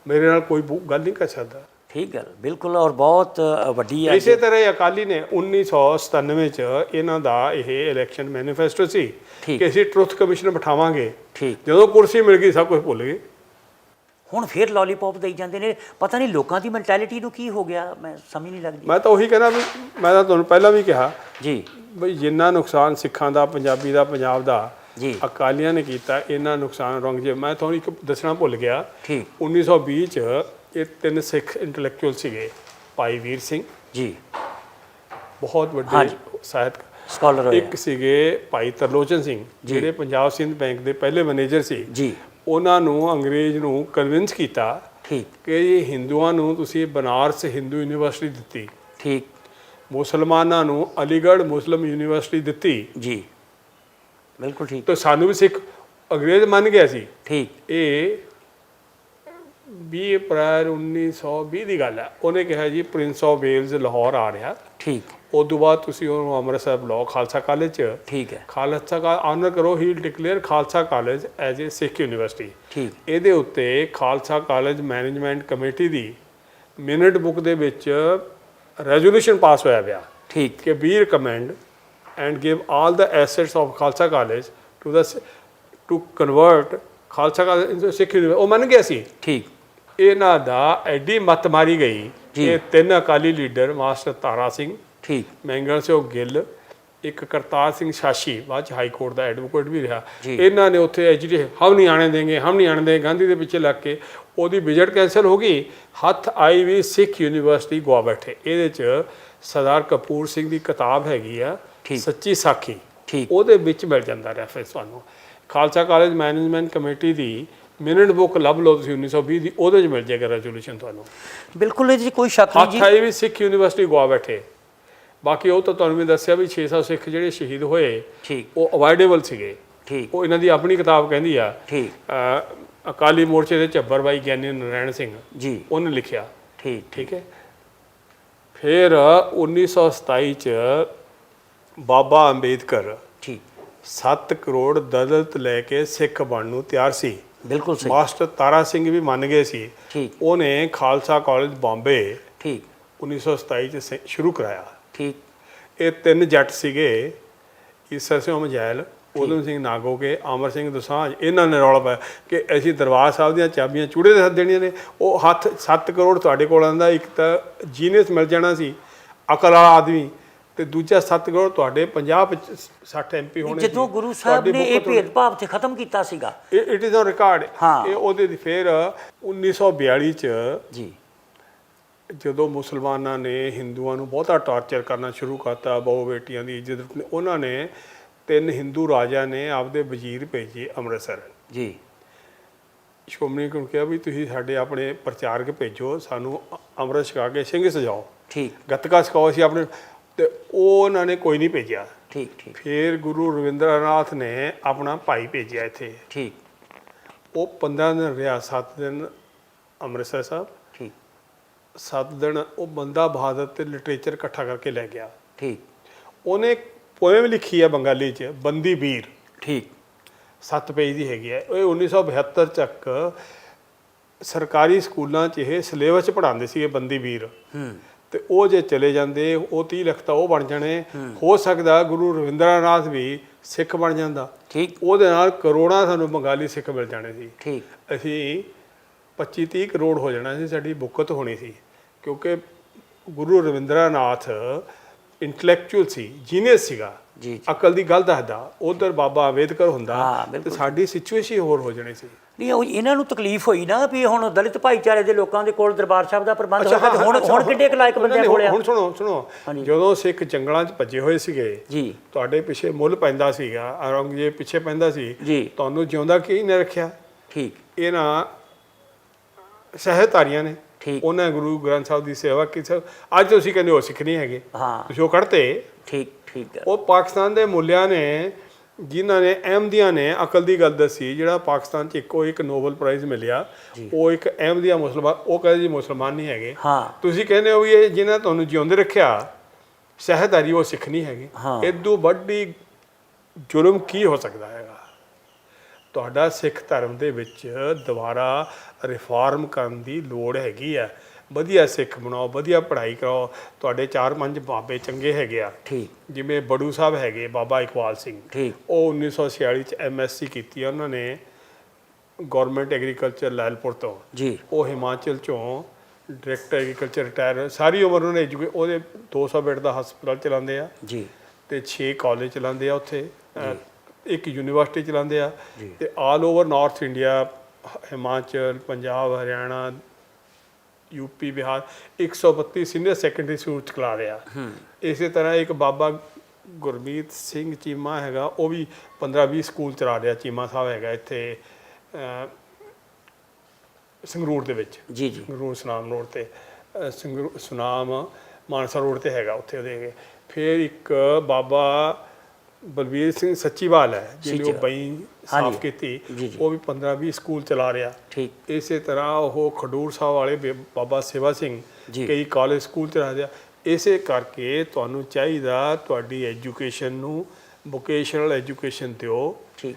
ਮੇਰੇ ਨਾਲ ਕੋਈ ਬੁ- ਗੱਲ ਨਹੀਂ ਕਰ ਸਕਦਾ। ਠੀਕ ਹੈ ਬਿਲਕੁਲ ਔਰ ਬਹੁਤ ਵੱਡੀ ਹੈ ਇਸੇ ਤਰ੍ਹਾਂ ਹੀ ਅਕਾਲੀ ਨੇ 1997 ਚ ਇਹਨਾਂ ਦਾ ਇਹ ਇਲੈਕਸ਼ਨ ਮੈਨੀਫੈਸਟੋ ਸੀ। ਕਿ ਅਸੀਂ ਟਰੁੱਥ ਕਮਿਸ਼ਨ ਬਿਠਾਵਾਂਗੇ। ਠੀਕ। ਜਦੋਂ ਕੁਰਸੀ ਮਿਲ ਗਈ ਸਭ ਕੁਝ ਭੁੱਲ ਗਏ। ਹੁਣ ਫਿਰ ਲੋਲੀਪੌਪ ਦੇਈ ਜਾਂਦੇ ਨੇ। ਪਤਾ ਨਹੀਂ ਲੋਕਾਂ ਦੀ ਮੈਂਟੈਲਿਟੀ ਨੂੰ ਕੀ ਹੋ ਗਿਆ ਮੈਂ ਸਮਝ ਨਹੀਂ ਲੱਗਦੀ। ਮੈਂ ਤਾਂ ਉਹੀ ਕਹਿਣਾ ਵੀ ਮੈਂ ਤਾਂ ਤੁਹਾਨੂੰ ਪਹਿਲਾਂ ਵੀ ਕਿਹਾ ਜੀ। ਬਈ ਜਿੰਨਾ ਨੁਕਸਾਨ ਸਿੱਖਾਂ ਦਾ ਪੰਜਾਬੀ ਦਾ ਪੰਜਾਬ ਦਾ ਜੀ। ਅਕਾਲੀਆਂ ਨੇ ਕੀਤਾ ਇਹਨਾਂ ਨੁਕਸਾਨ ਰੌਂਗਜੇ ਮੈਂ ਤੁਹਾਨੂੰ ਇੱਕ ਦੱਸਣਾ ਭੁੱਲ ਗਿਆ। ਠੀਕ। 1920 ਚ ਇਹ ਤਿੰਨ ਸਿੱਖ ਇੰਟੈਲੈਕਚੁਅਲ ਸੀਗੇ ਭਾਈ ਵੀਰ ਸਿੰਘ। ਜੀ। ਬਹੁਤ ਵੱਡੇ। ਸਾਹਿਤਕਾਰ ਸਕਾਲਰ ਹੋਏ ਇੱਕ ਸੀਗੇ ਭਾਈ ਤਰਲੋਚਨ ਸਿੰਘ ਜਿਹੜੇ ਪੰਜਾਬ ਸਿੰਧ ਬੈਂਕ ਦੇ ਪਹਿਲੇ ਮੈਨੇਜਰ ਸੀ। ਜੀ। ਉਹਨਾਂ ਨੂੰ ਅੰਗਰੇਜ਼ ਨੂੰ ਕਨਵਿੰਸ ਕੀਤਾ ਠੀਕ। ਕਿ ਇਹ ਹਿੰਦੂਆਂ ਨੂੰ ਤੁਸੀਂ ਬਨਾਰਸ ਹਿੰਦੂ ਯੂਨੀਵਰਸਿਟੀ ਦਿੱਤੀ। ਠੀਕ। ਮੁਸਲਮਾਨਾਂ ਨੂੰ ਅਲੀਗੜ੍ਹ ਮੁਸਲਿਮ ਯੂਨੀਵਰਸਿਟੀ ਦਿੱਤੀ। ਜੀ। ਬਿਲਕੁਲ ਠੀਕ। ਤਾਂ ਸਾਨੂੰ ਵੀ ਸਿੱਖ ਅੰਗਰੇਜ਼ ਮੰਨ ਗਿਆ ਸੀ। ਠੀਕ। ਇਹ 20 ਅਪ੍ਰੈਲ 1920 ਦੀ ਗੱਲ ਹੈ। ਉਹਨੇ ਕਿਹਾ ਜੀ ਪ੍ਰਿੰਸ ਆਫ ਵੇਲਜ਼ ਲਾਹੌਰ ਆ ਰਿਹਾ। ਠੀਕ। ਉਸ ਤੋਂ ਬਾਅਦ ਤੁਸੀਂ ਉਹਨੂੰ ਅੰਮ੍ਰਿਤਸਰ ਬੁਲਾਓ ਖਾਲਸਾ ਕਾਲਜ ਚ। ਠੀਕ ਹੈ। ਖਾਲਸਾ ਕਾ ਆਨਰ ਕਰੋ ਹੀ declare Khalsa college as a Sikh university ਠੀਕ। ਇਹਦੇ ਉੱਤੇ ਖਾਲਸਾ ਕਾਲਜ ਮੈਨੇਜਮੈਂਟ ਕਮੇਟੀ ਦੀ ਮਿੰਟ ਬੁੱਕ ਦੇ ਵਿੱਚ ਰੈਜ਼ੋਲੂਸ਼ਨ ਪਾਸ ਹੋਇਆ ਪਿਆ। ਠੀਕ। ਕਿ we recommend and give all the assets of Khalsa college to the to convert Khalsa college into Sikh university ਉਹ ਮੰਨ ਗਿਆ ਸੀ ਠੀਕ। ਇਹਨਾਂ ਦਾ ਐਡੀ ਮੱਤ ਮਾਰੀ ਗਈ। ਕਿ ਤਿੰਨ ਅਕਾਲੀ ਲੀਡਰ ਮਾਸਟਰ ਤਾਰਾ ਸਿੰਘ ਠੀਕ। ਮੈਂਗਲ ਸਿੰਘ ਗਿੱਲ ਇੱਕ ਕਰਤਾਰ ਸਿੰਘ ਸ਼ਾਸ਼ੀ ਬਾਅਦ ਚ ਹਾਈ ਕੋਰਟ ਦਾ ਐਡਵੋਕੇਟ ਵੀ ਰਿਹਾ। ਇਹਨਾਂ ਨੇ ਉੱਥੇ ਐਜੀਟੇ ਹਮ ਨਹੀਂ ਆਣੇ ਦੇਂਗੇ ਹਮ ਨਹੀਂ ਆਣੇ ਦੇਂਗੇ ਗਾਂਧੀ ਦੇ ਪਿੱਛੇ ਲੱਗ ਕੇ ਉਹਦੀ ਵਿਜ਼ਿਟ ਕੈਨਸਲ ਹੋ ਗਈ। ਹੱਥ ਆਈ ਵੀ ਸਿੱਖ ਯੂਨੀਵਰਸਿਟੀ ਗਵਾ ਬੈਠੇ। ਇਹਦੇ ਚ ਸਰਦਾਰ ਕਪੂਰ ਸਿੰਘ ਦੀ ਕਿਤਾਬ ਹੈਗੀ ਆ। ਸੱਚੀ ਸਾਖੀ। ਉਹਦੇ ਵਿੱਚ ਮਿਲ ਜਾਂਦਾ ਰੈਫਰੈਂਸ ਤੁਹਾਨੂੰ। ਖਾਲਸਾ ਕਾਲਜ ਮੈਨੇਜਮੈਂਟ ਕਮੇਟੀ ਦੀ ਮਿੰਟ ਬੁੱਕ ਲੱਭ ਲਓ ਤੁਸੀਂ 1920 ਦੀ ਉਹਦੇ 'ਚ ਮਿਲ ਜਾਏਗਾ ਰੈਜ਼ੋਲੂਸ਼ਨ ਤੁਹਾਨੂੰ। ਬਿਲਕੁਲ 'ਚ ਕੋਈ ਸ਼ੱਕ ਨਹੀਂ ਹੱਥ ਜੀ। ਆਈ ਵੀ ਸਿੱਖ ਯੂਨੀਵਰਸਿਟੀ ਗਵਾ ਬੈਠੇ। ਬਾਕੀ ਉਹ ਤਾਂ ਤੁਹਾਨੂੰ ਵੀ ਦੱਸਿਆ ਵੀ 600 ਸਿੱਖ ਜਿਹੜੇ ਸ਼ਹੀਦ ਹੋਏ ਠੀਕ। ਉਹ ਅਵਾਇਡੇਬਲ ਸੀਗੇ। ਠੀਕ। ਉਹ ਇਹਨਾਂ ਦੀ ਆਪਣੀ ਕਿਤਾਬ ਕਹਿੰਦੀ ਆ ਠੀਕ। ਅਕਾਲੀ ਮੋਰਚੇ ਦੇ ਝੱਬਰ ਬਾਈ ਗਿਆਨੀ ਨਰੈਣ ਸਿੰਘ ਜੀ। ਉਹਨੇ ਲਿਖਿਆ। ਠੀਕ ਠੀਕ। ਹੈ। ਫਿਰ 1927 ਚ ਬਾਬਾ ਅੰਬੇਦਕਰ ਠੀਕ। 7 ਕਰੋੜ ਦਲਤ ਲੈ ਕੇ ਸਿੱਖ ਬਣਨ ਨੂੰ ਤਿਆਰ ਸੀ। ਬਿਲਕੁਲ ਸਹੀ। ਮਾਸਟਰ ਤਾਰਾ ਸਿੰਘ ਵੀ ਮੰਨ ਗਏ ਸੀ। ਠੀਕ। ਉਹਨੇ ਖਾਲਸਾ ਕਾਲਜ ਬੰਬੇ ਠੀਕ। 1927 ਚ ਸ਼ੁਰੂ ਕਰਾਇਆ। ਠੀਕ। ਇਹ ਤਿੰਨ ਜੱਟ ਸੀਗੇ ਈਸਰ ਸਿੰਘ ਮਜੈਲ ਉਦਮ ਸਿੰਘ ਨਾਗੋਕੇ ਅਮਰ ਸਿੰਘ ਦੁਸਾਂਝ। ਇਹਨਾਂ ਨੇ ਰੌਲਾ ਪਾਇਆ ਕਿ ਅਸੀਂ ਦਰਬਾਰ ਸਾਹਿਬ ਦੀਆਂ ਚਾਬੀਆਂ ਚੂੜੇ ਦੇ ਹੱਥ ਦੇਣੀਆਂ ਨੇ। ਉਹ ਹੱਥ 7 ਕਰੋੜ ਤੁਹਾਡੇ ਕੋਲ ਆਂਦਾ ਇੱਕ ਤਾਂ ਜੀਨੀਅਸ ਮਿਲ ਜਾਣਾ ਸੀ ਅਕਲ ਵਾਲਾ ਆਦਮੀ। ਤੇ ਦੂਜਾ 7 ਕਰੋੜ ਤੁਹਾਡੇ 50 60 ਐਮਪੀ ਹੋਣੇ ਜਦੋਂ। ਗੁਰੂ ਸਾਹਿਬ ਨੇ ਇਹ ਭੇਦਭਾਵ ਤੇ ਖਤਮ ਕੀਤਾ ਸੀਗਾ। It is on record. ਇਹ ਉਹਦੇ ਦੀ ਫਿਰ 1942 ਚ ਜੀ। ਜਦੋਂ ਮੁਸਲਮਾਨਾਂ ਨੇ ਹਿੰਦੂਆਂ ਨੂੰ ਬਹੁਤਾ ਟਾਰਚਰ ਕਰਨਾ ਸ਼ੁਰੂ ਕਰਤਾ ਬਹੁ ਬੇਟੀਆਂ ਦੀ ਇੱਜ਼ਤ ਉਹਨਾਂ ਨੇ ਤਿੰਨ ਹਿੰਦੂ ਰਾਜਾ ਨੇ ਆਪਦੇ ਵਜ਼ੀਰ ਭੇਜੇ ਅੰਮ੍ਰਿਤਸਰ। ਜੀ। ਸ਼੍ਰੋਮਣੀ ਨੂੰ ਕਿਹਾ ਵੀ ਤੁਸੀਂ ਸਾਡੇ ਆਪਣੇ ਪ੍ਰਚਾਰਕ ਭੇਜੋ ਸਾਨੂੰ ਅ- ਅੰਮ੍ਰਿਤ ਛਕਾ ਕੇ ਸਿੰਘ ਸਜਾਓ। ਠੀਕ। ਗੱਤਕਾ ਸਿਖਾਓ ਅਸੀਂ ਆਪਣੇ ਤੇ ਉਹ ਉਹਨਾਂ ਨੇ ਕੋਈ ਨਹੀਂ ਭੇਜਿਆ। ਠੀਕ ਠੀਕ। ਫਿਰ ਗੁਰੂ ਰਵਿੰਦਰਨਾਥ ਨੇ ਆਪਣਾ ਭਾਈ ਭੇਜਿਆ ਇੱਥੇ। ਠੀਕ। ਉਹ 15 ਦਿਨ ਰਿਹਾ 7 ਦਿਨ ਅੰਮ੍ਰਿਤਸਰ ਸਾਹਿਬ। ਠੀਕ। 7 ਦਿਨ ਉਹ ਬੰਦਾ ਬਹਾਦਰ ਤੇ ਲਿਟਰੇਚਰ ਇਕੱਠਾ ਕਰਕੇ ਲੈ ਗਿਆ। ਠੀਕ। ਉਹਨੇ ਪੋਇਮ ਲਿਖੀ ਹੈ ਬੰਗਾਲੀ ਚ ਬੰਦੀ ਵੀਰ। ਠੀਕ। 7 ਪੇਜ ਦੀ ਹੈਗੀ ਹੈ ਇਹ 1972 ਤੱਕ ਸਰਕਾਰੀ ਸਕੂਲਾਂ 'ਚ ਇਹ ਸਿਲੇਬਸ 'ਚ ਪੜ੍ਹਾਉਂਦੇ ਸੀਗੇ ਬੰਦੀ ਵੀਰ। ਹੂੰ। ਤੇ ਉਹ ਜੇ ਚਲੇ ਜਾਂਦੇ ਉਹ 30 ਲੱਖ ਤਾਂ ਉਹ ਬਣ ਜਾਣੇ। ਹੋ ਸਕਦਾ ਗੁਰੂ ਰਵਿੰਦਰਨਾਥ ਵੀ ਸਿੱਖ ਬਣ ਜਾਂਦਾ। ਠੀਕ। ਉਹਦੇ ਨਾਲ ਕਰੋੜਾਂ ਸਾਨੂੰ ਬੰਗਾਲੀ ਸਿੱਖ ਮਿਲ ਜਾਣੇ ਸੀ। ਠੀਕ। ਅਸੀਂ 25 30 ਕਰੋੜ ਹੋ ਜਾਣਾ ਸੀ ਸਾਡੀ ਬੁੱਕਤ ਹੋਣੀ ਸੀ। ਕਿਉਂਕਿ ਗੁਰੂ ਰਵਿੰਦਰਨਾਥ ਇੰਟੈਲੈਕਚੁਅਲ ਸੀ ਜੀਨੀਅਸ ਸੀਗਾ। ਜੀ। ਅਕਲ ਦੀ ਗੱਲ ਦੱਸਦਾ ਉਧਰ ਬਾਬਾ ਅੰਬੇਦਕਰ ਹੁੰਦਾ ਤੇ। ਸਾਡੀ ਸਿਚੁਏਸ਼ਨ ਹੋਰ ਹੋ ਜਾਣੀ ਸੀ। ਨਹੀਂ ਉਹ ਇਹਨਾਂ ਨੂੰ ਤਕਲੀਫ ਹੋਈ ਨਾ ਵੀ ਹੁਣ ਦਲਿਤ ਭਾਈਚਾਰੇ ਦੇ ਲੋਕਾਂ ਦੇ ਕੋਲ ਦਰਬਾਰ ਸਾਹਿਬ ਦਾ ਪ੍ਰਬੰਧ ਹੋਵੇਗਾ ਤੇ ਹੁਣ ਹੁਣ ਕਿੱਡੇ ਕੁ ਲਾਇਕ ਬੰਦੇ ਕੋਲ ਆ? ਹੁਣ ਸੁਣੋ ਸੁਣੋ। ਜਦੋਂ ਸਿੱਖ ਜੰਗਲਾਂ 'ਚ ਭੱਜੇ ਹੋਏ ਸੀਗੇ ਜੀ। ਤੁਹਾਡੇ ਪਿੱਛੇ ਮੁੱਲ ਪੈਂਦਾ ਸੀਗਾ ਔਰੰਗਜ਼ੇਬ ਪਿੱਛੇ ਪੈਂਦਾ ਸੀ। ਤੁਹਾਨੂੰ ਜਿਉਂਦਾ ਕੀ ਨੇ ਰੱਖਿਆ? ਠੀਕ। ਇਹਨਾਂ ਸਹਿਤਾਰੀਆਂ ਨੇ। ਠੀਕ। ਉਹਨਾਂ ਗੁਰੂ ਗ੍ਰੰਥ ਸਾਹਿਬ ਦੀ ਸੇਵਾ ਕੀਤੀ। ਅੱਜ ਤੁਸੀਂ ਕਹਿੰਦੇ ਹੋ ਸਿੱਖ ਨਹੀਂ ਹੈਗੇ। ਹਾਂ। ਤੁਸੀਂ ਉਹ ਕੱਢਤੇ। ਠੀਕ ਠੀਕ। ਉਹ ਪਾਕਿਸਤਾਨ ਦੇ ਮੁੱਲਿਆਂ ਨੇ ਜਿਨ੍ਹਾਂ ਨੇ ਅਹਿਮਦੀਆਂ ਨੇ ਅਕਲ ਦੀ ਗੱਲ ਦੱਸੀ ਜਿਹੜਾ ਪਾਕਿਸਤਾਨ 'ਚ ਇੱਕੋ ਇੱਕ ਨੋਬਲ ਪ੍ਰਾਈਜ਼ ਮਿਲਿਆ ਉਹ ਇੱਕ ਅਹਿਮਦੀਆ ਮੁਸਲਮਾਨ ਉਹ ਕਹਿੰਦੇ ਜੀ ਮੁਸਲਮਾਨ ਨਹੀਂ ਹੈਗੇ। ਹਾਂ। ਤੁਸੀਂ ਕਹਿੰਦੇ ਹੋ ਵੀ ਇਹ ਜਿਨ੍ਹਾਂ ਤੁਹਾਨੂੰ ਜਿਉਂਦੇ ਰੱਖਿਆ ਸਹਿਦਾਰੀ ਉਹ ਸਿੱਖ ਨਹੀਂ ਹੈਗੇ। ਇਦੋਂ ਵੱਡੀ ਜ਼ੁਲਮ ਕੀ ਹੋ ਸਕਦਾ ਹੈਗਾ? ਤੁਹਾਡਾ ਸਿੱਖ ਧਰਮ ਦੇ ਵਿੱਚ ਦੁਬਾਰਾ ਰਿਫਾਰਮ ਕਰਨ ਦੀ ਲੋੜ ਹੈਗੀ ਆ। ਵਧੀਆ ਸਿੱਖ ਬਣਾਓ ਵਧੀਆ ਪੜ੍ਹਾਈ ਕਰਾਓ। ਤੁਹਾਡੇ ਚਾਰ ਪੰਜ ਬਾਬੇ ਚੰਗੇ ਹੈਗੇ ਆ। ਠੀਕ। ਜਿਵੇਂ ਬੜੂ ਸਾਹਿਬ ਹੈਗੇ ਬਾਬਾ ਇਕਬਾਲ ਸਿੰਘ। ਠੀਕ। ਉਹ 1946 ਚ ਐਮਐਸਸੀ ਕੀਤੀ ਆ ਉਹਨਾਂ ਨੇ ਗਵਰਨਮੈਂਟ ਐਗਰੀਕਲਚਰ ਲੈਲਪੁਰ ਤੋਂ। ਜੀ। ਉਹ ਹਿਮਾਚਲ ਚੋਂ ਡਾਇਰੈਕਟਰ ਐਗਰੀਕਲਚਰ ਰਿਟਾਇਰ ਸਾਰੀ ਉਮਰ ਉਹਨੇ ਐਜੂਕੇ ਉਹਦੇ 200 ਬੈੱਡ ਦਾ ਹਸਪਤਾਲ ਚਲਾਉਂਦੇ ਆ। ਜੀ। ਤੇ 6 ਕਾਲਜ ਚਲਾਉਂਦੇ ਆ ਉੱਥੇ। ਇੱਕ ਯੂਨੀਵਰਸਿਟੀ ਚਲਾਉਂਦੇ ਆ। ਤੇ all over north India Himachal Punjab Haryana UP Bihar 132 senior secondary school ਚ ਚਲਾ ਰਿਹਾ। ਇਸੇ ਤਰ੍ਹਾਂ ਇੱਕ ਬਾਬਾ ਗੁਰਮੀਤ ਸਿੰਘ ਚੀਮਾ ਹੈਗਾ ਉਹ ਵੀ 15 20 ਸਕੂਲ ਚਲਾ ਰਿਹਾ ਚੀਮਾ ਸਾਹਿਬ ਹੈਗਾ ਇੱਥੇ ਸੰਗਰੂਰ ਦੇ ਵਿੱਚ। ਜੀ ਜੀ। ਸੰਗਰੂਰ ਸੁਨਾਮ ਰੋਡ ਤੇ ਅਹ ਸੰਗਰੂ ਸੁਨਾਮ ਮਾਨਸਾ ਰੋਡ ਤੇ ਹੈਗਾ ਉੱਥੇ ਉਹਦੇ ਫਿਰ ਇੱਕ ਬਾਬਾ ਬਲਵੀਰ ਸਿੰਘ ਸੱਚੀਵਾਲ ਹੈ ਜਿਹਨੇ ਉਹ। ਬਈ। ਸਾਫ਼ ਕੀਤੀ। ਉਹ ਵੀ 15 20 ਸਕੂਲ ਚਲਾ ਰਿਹਾ ਠੀਕ ਇਸੇ ਤਰ੍ਹਾਂ ਉਹ ਖਡੂਰ ਸਾਹਿਬ ਵਾਲੇ ਬਾਬਾ ਸੇਵਾ ਸਿੰਘ। ਕਈ ਕਾਲਜ ਸਕੂਲ ਚਲਾ ਰਿਹਾ ਇਸੇ ਕਰਕੇ ਤੁਹਾਨੂੰ ਚਾਹੀਦਾ ਤੁਹਾਡੀ ਐਜੂਕੇਸ਼ਨ ਨੂੰ ਵੋਕੇਸ਼ਨਲ ਐਜੂਕੇਸ਼ਨ ਦਿਓ ਠੀਕ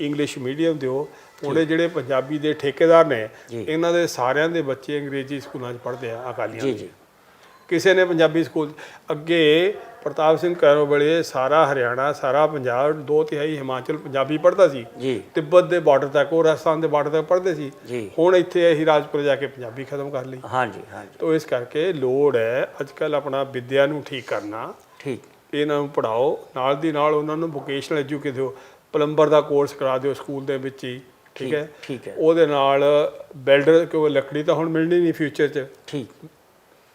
ਇੰਗਲਿਸ਼ ਮੀਡੀਅਮ ਦਿਓ ਉਹਦੇ ਜਿਹੜੇ ਪੰਜਾਬੀ ਦੇ ਠੇਕੇਦਾਰ ਨੇ। ਇਹਨਾਂ ਦੇ ਸਾਰਿਆਂ ਦੇ ਬੱਚੇ ਅੰਗਰੇਜ਼ੀ ਸਕੂਲਾਂ 'ਚ ਪੜ੍ਹਦੇ ਆ ਅਕਾਲੀਆਂ ਜੀ। ਜੀ ਕਿਸੇ ਨੇ ਪੰਜਾਬੀ ਸਕੂਲ ਅੱਗੇ ਪ੍ਰਤਾਪ ਸਿੰਘ ਕੈਰੋ ਵੇਲੇ ਸਾਰਾ ਹਰਿਆਣਾ ਸਾਰਾ ਪੰਜਾਬ ਦੋ ਤਿਹਾਈ ਹਿਮਾਚਲ ਪੰਜਾਬੀ ਪੜ੍ਹਦਾ ਸੀ। ਜੀ। ਤਿੱਬਤ ਦੇ ਬਾਰਡਰ ਤੱਕ ਉਹ ਰਾਜਸਥਾਨ ਦੇ ਬਾਰਡਰ ਤੱਕ ਪੜ੍ਹਦੇ ਸੀ। ਹੁਣ ਇੱਥੇ ਅਸੀਂ ਰਾਜਪੁਰ ਜਾ ਕੇ ਪੰਜਾਬੀ ਖਤਮ ਕਰ ਲਈ। ਹਾਂਜੀ ਹਾਂਜੀ। ਤੋ ਇਸ ਕਰਕੇ ਲੋੜ ਹੈ ਅੱਜ ਕੱਲ ਆਪਣਾ ਵਿਦਿਆ ਨੂੰ ਠੀਕ ਕਰਨਾ। ਠੀਕ। ਇਹਨਾਂ ਨੂੰ ਪੜਾਓ ਨਾਲ ਦੀ ਨਾਲ ਉਹਨਾਂ ਨੂੰ ਵੋਕੇਸ਼ਨਲ ਐਜੂਕੇ ਦਿਓ। ਪਲੰਬਰ ਦਾ ਕੋਰਸ ਕਰਾ ਦਿਓ ਸਕੂਲ ਦੇ ਵਿੱਚ ਹੀ। ਠੀਕ ਹੈ? ਠੀਕ ਹੈ। ਉਹਦੇ ਨਾਲ ਬਿਲਡਰ ਕਿਉਂ ਲੱਕੜੀ ਤਾਂ ਹੁਣ ਮਿਲਣੀ ਨਹੀਂ ਫਿਊਚਰ 'ਚ। ਠੀਕ।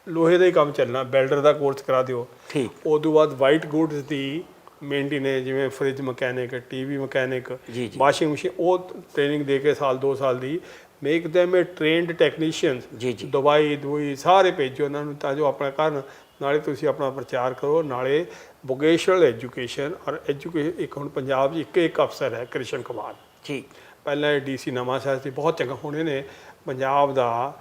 ਲੋਹੇ ਦਾ ਹੀ ਕੰਮ ਚੱਲਣਾ ਬਿਲਡਰ ਦਾ ਕੋਰਸ ਕਰਾ ਦਿਓ। ਠੀਕ। ਉਸ ਤੋਂ ਬਾਅਦ ਵਾਈਟ ਗੁੱਡਸ ਦੀ ਮੇਨਟੇਨੈਂਸ ਜਿਵੇਂ fridge mechanic TV mechanic. Washing machine ਉਹ ਟ੍ਰੇਨਿੰਗ ਦੇ ਕੇ ਸਾਲ 2 ਸਾਲ ਦੀ make them a trained technicians ਜੀ, ਜੀ। ਦਵਾਈ ਦਵਾਈ ਸਾਰੇ ਭੇਜੋ ਉਹਨਾਂ ਨੂੰ ਤਾਂ ਜੋ ਆਪਣਾ ਕਰਨ ਨਾਲੇ ਤੁਸੀਂ ਆਪਣਾ ਪ੍ਰਚਾਰ ਕਰੋ ਨਾਲੇ ਵੋਕੇਸ਼ਨਲ ਐਜੂਕੇਸ਼ਨ ਔਰ ਐਜੂਕੇਸ਼ਨ ਇੱਕ ਹੁਣ ਪੰਜਾਬ 'ਚ ਇੱਕ ਇੱਕ ਅਫਸਰ ਹੈ ਕ੍ਰਿਸ਼ਨ ਕੁਮਾਰ। ਠੀਕ। ਪਹਿਲਾਂ ਡੀਸੀ ਨਵਾਂ ਸ਼ਹਿਰ ਸੀ ਬਹੁਤ ਚੰਗਾ ਹੁਣ ਇਹਨੇ ਪੰਜਾਬ ਦਾ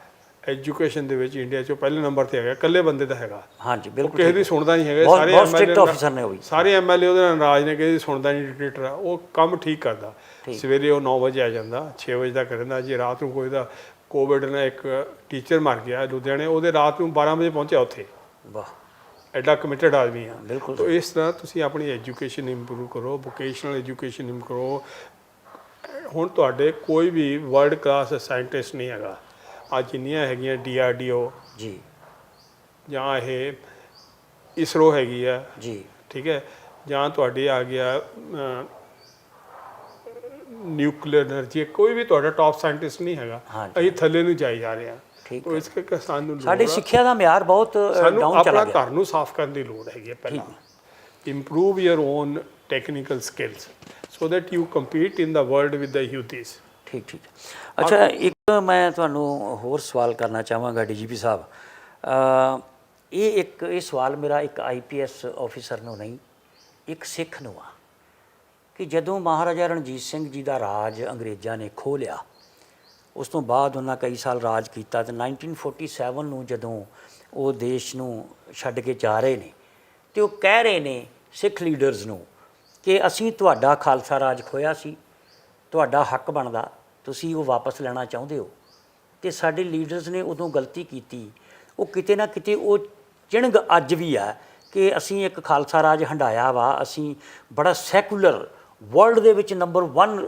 ਐਜੂਕੇਸ਼ਨ ਦੇ ਵਿੱਚ ਇੰਡੀਆ 'ਚੋਂ ਪਹਿਲੇ ਨੰਬਰ ਤੇ ਹੈਗਾ ਇਕੱਲੇ ਬੰਦੇ ਦਾ ਹੈਗਾ। ਹਾਂਜੀ ਬਿਲਕੁਲ ਕਿਸੇ ਦੀ। ਸੁਣਦਾ ਨਹੀਂ ਹੈਗਾ ਸਾਰੇ ਬਹੁਤ ਦਾ- officer ਨੇ ਉਹ ਵੀ। ਸਾਰੇ ਐਮਐਲਏ ਉਹਦੇ ਨਾਲ ਨਾਰਾਜ਼ ਨੇ ਕਿ ਸੁਣਦਾ ਨਹੀਂ ਡਿਕਟੇਟਰ ਆ ਉਹ ਕੰਮ ਠੀਕ ਕਰਦਾ। ਸਵੇਰੇ ਉਹ 9 ਵਜੇ ਆ ਜਾਂਦਾ 6 ਵਜੇ ਦਾ ਕਰਦਾ ਜੇ ਰਾਤ ਨੂੰ ਕੋਈ ਦਾ ਕੋਵਿਡ ਨਾਲ ਇੱਕ ਟੀਚਰ ਮਰ ਗਿਆ ਲੁਧਿਆਣੇ ਉਹਦੇ ਰਾਤ ਨੂੰ 12 ਵਜੇ ਪਹੁੰਚਿਆ ਉੱਥੇ। ਵਾਹ। ਐਡਾ ਕਮਿਟਡ ਆਦਮੀ ਆ। ਬਿਲਕੁਲ ਤੋ ਇਸ ਤਰ੍ਹਾਂ ਤੁਸੀਂ ਆਪਣੀ ਐਜੂਕੇਸ਼ਨ ਇੰਪਰੂਵ ਕਰੋ ਵੋਕੇਸ਼ਨਲ ਐਜੂਕੇਸ਼ਨ ਇੰਪਰੂਵ ਕਰੋ। ਹੁਣ ਤੁਹਾਡੇ ਕੋਈ ਵੀ ਵਰਲਡ ਕਲਾਸ ਸਾਇੰਟਿਸਟ ਨਹੀਂ ਹੈਗਾ। ਆ ਜਿੰਨੀਆਂ ਹੈਗੀਆਂ ਡੀਆਰਡੀਓ ਜੀ। ਜਾਂ ਇਹ ਇਸਰੋ ਹੈਗੀ ਆ। ਜੀ। ਠੀਕ ਹੈ। ਜਾਂ ਤੁਹਾਡੇ ਆ ਗਿਆ ਨਿਊਕਲੀਅਰ એનર્ਜੀ ਕੋਈ ਵੀ ਤੁਹਾਡਾ ਟਾਪ ਸਾਇੰਟਿਸਟ ਨਹੀਂ ਹੈਗਾ। ਅਸੀਂ ਥੱਲੇ ਨੂੰ ਜਾਈ ਜਾ ਰਹੇ ਹਾਂ। ਠੀਕ ਹੈ। ਇਸ ਕਰਕੇ ਸਾਨੂੰ ਸਾਡੀ ਸਿੱਖਿਆ ਦਾ ਮਿਆਰ ਬਹੁਤ ਡਾਊਨ ਚਲਾ ਗਿਆ ਸਾਨੂੰ ਆਪਣਾ ਘਰ ਨੂੰ ਸਾਫ਼ ਕਰਨ ਦੀ ਲੋੜ ਹੈਗੀ ਪਹਿਲਾਂ। Improve your own technical skills so that you compete in the world with the youths. ਠੀਕ ਠੀਕ। ਅੱਛਾ ਇੱਕ ਮੈਂ ਤੁਹਾਨੂੰ ਹੋਰ ਸਵਾਲ ਕਰਨਾ ਚਾਹਾਂਗਾ ਡੀਜੀਪੀ ਸਾਹਿਬ। ਅ, ਇਹ ਇੱਕ ਇਹ ਸਵਾਲ ਮੇਰਾ ਇੱਕ ਆਈਪੀਐਸ ਆਫੀਸਰ ਨੂੰ ਨਹੀਂ ਇੱਕ ਸਿੱਖ ਨੂੰ ਆ ਕਿ ਜਦੋਂ ਮਹਾਰਾਜਾ ਰਣਜੀਤ ਸਿੰਘ ਜੀ ਦਾ ਰਾਜ ਅੰਗਰੇਜ਼ਾਂ ਨੇ ਖੋਹ ਲਿਆ ਉਸ ਤੋਂ ਬਾਅਦ ਉਹਨਾਂ ਕਈ ਸਾਲ ਰਾਜ ਕੀਤਾ ਤੇ 1947 ਨੂੰ ਜਦੋਂ ਉਹ ਦੇਸ਼ ਨੂੰ ਛੱਡ ਕੇ ਜਾ ਰਹੇ ਨੇ ਤੇ ਉਹ ਕਹਿ ਰਹੇ ਨੇ ਸਿੱਖ ਲੀਡਰਸ ਨੂੰ ਕਿ ਅਸੀਂ ਤੁਹਾਡਾ ਖਾਲਸਾ ਰਾਜ ਖੋਇਆ ਸੀ ਤੁਹਾਡਾ ਹੱਕ ਬਣਦਾ ਤੁਸੀਂ ਉਹ ਵਾਪਸ ਲੈਣਾ ਚਾਹੁੰਦੇ ਹੋ ਤੇ ਸਾਡੇ ਲੀਡਰਸ ਨੇ ਉਦੋਂ ਗਲਤੀ ਕੀਤੀ। ਉਹ ਕਿਤੇ ਨਾ ਕਿਤੇ ਉਹ ਚਿਣਗ ਅੱਜ ਵੀ ਆ ਕਿ ਅਸੀਂ ਇੱਕ ਖਾਲਸਾ ਰਾਜ ਹੰਡਾਇਆ ਵਾ ਅਸੀਂ ਬੜਾ ਸੈਕੂਲਰ ਵਰਲਡ ਦੇ ਵਿੱਚ ਨੰਬਰ 1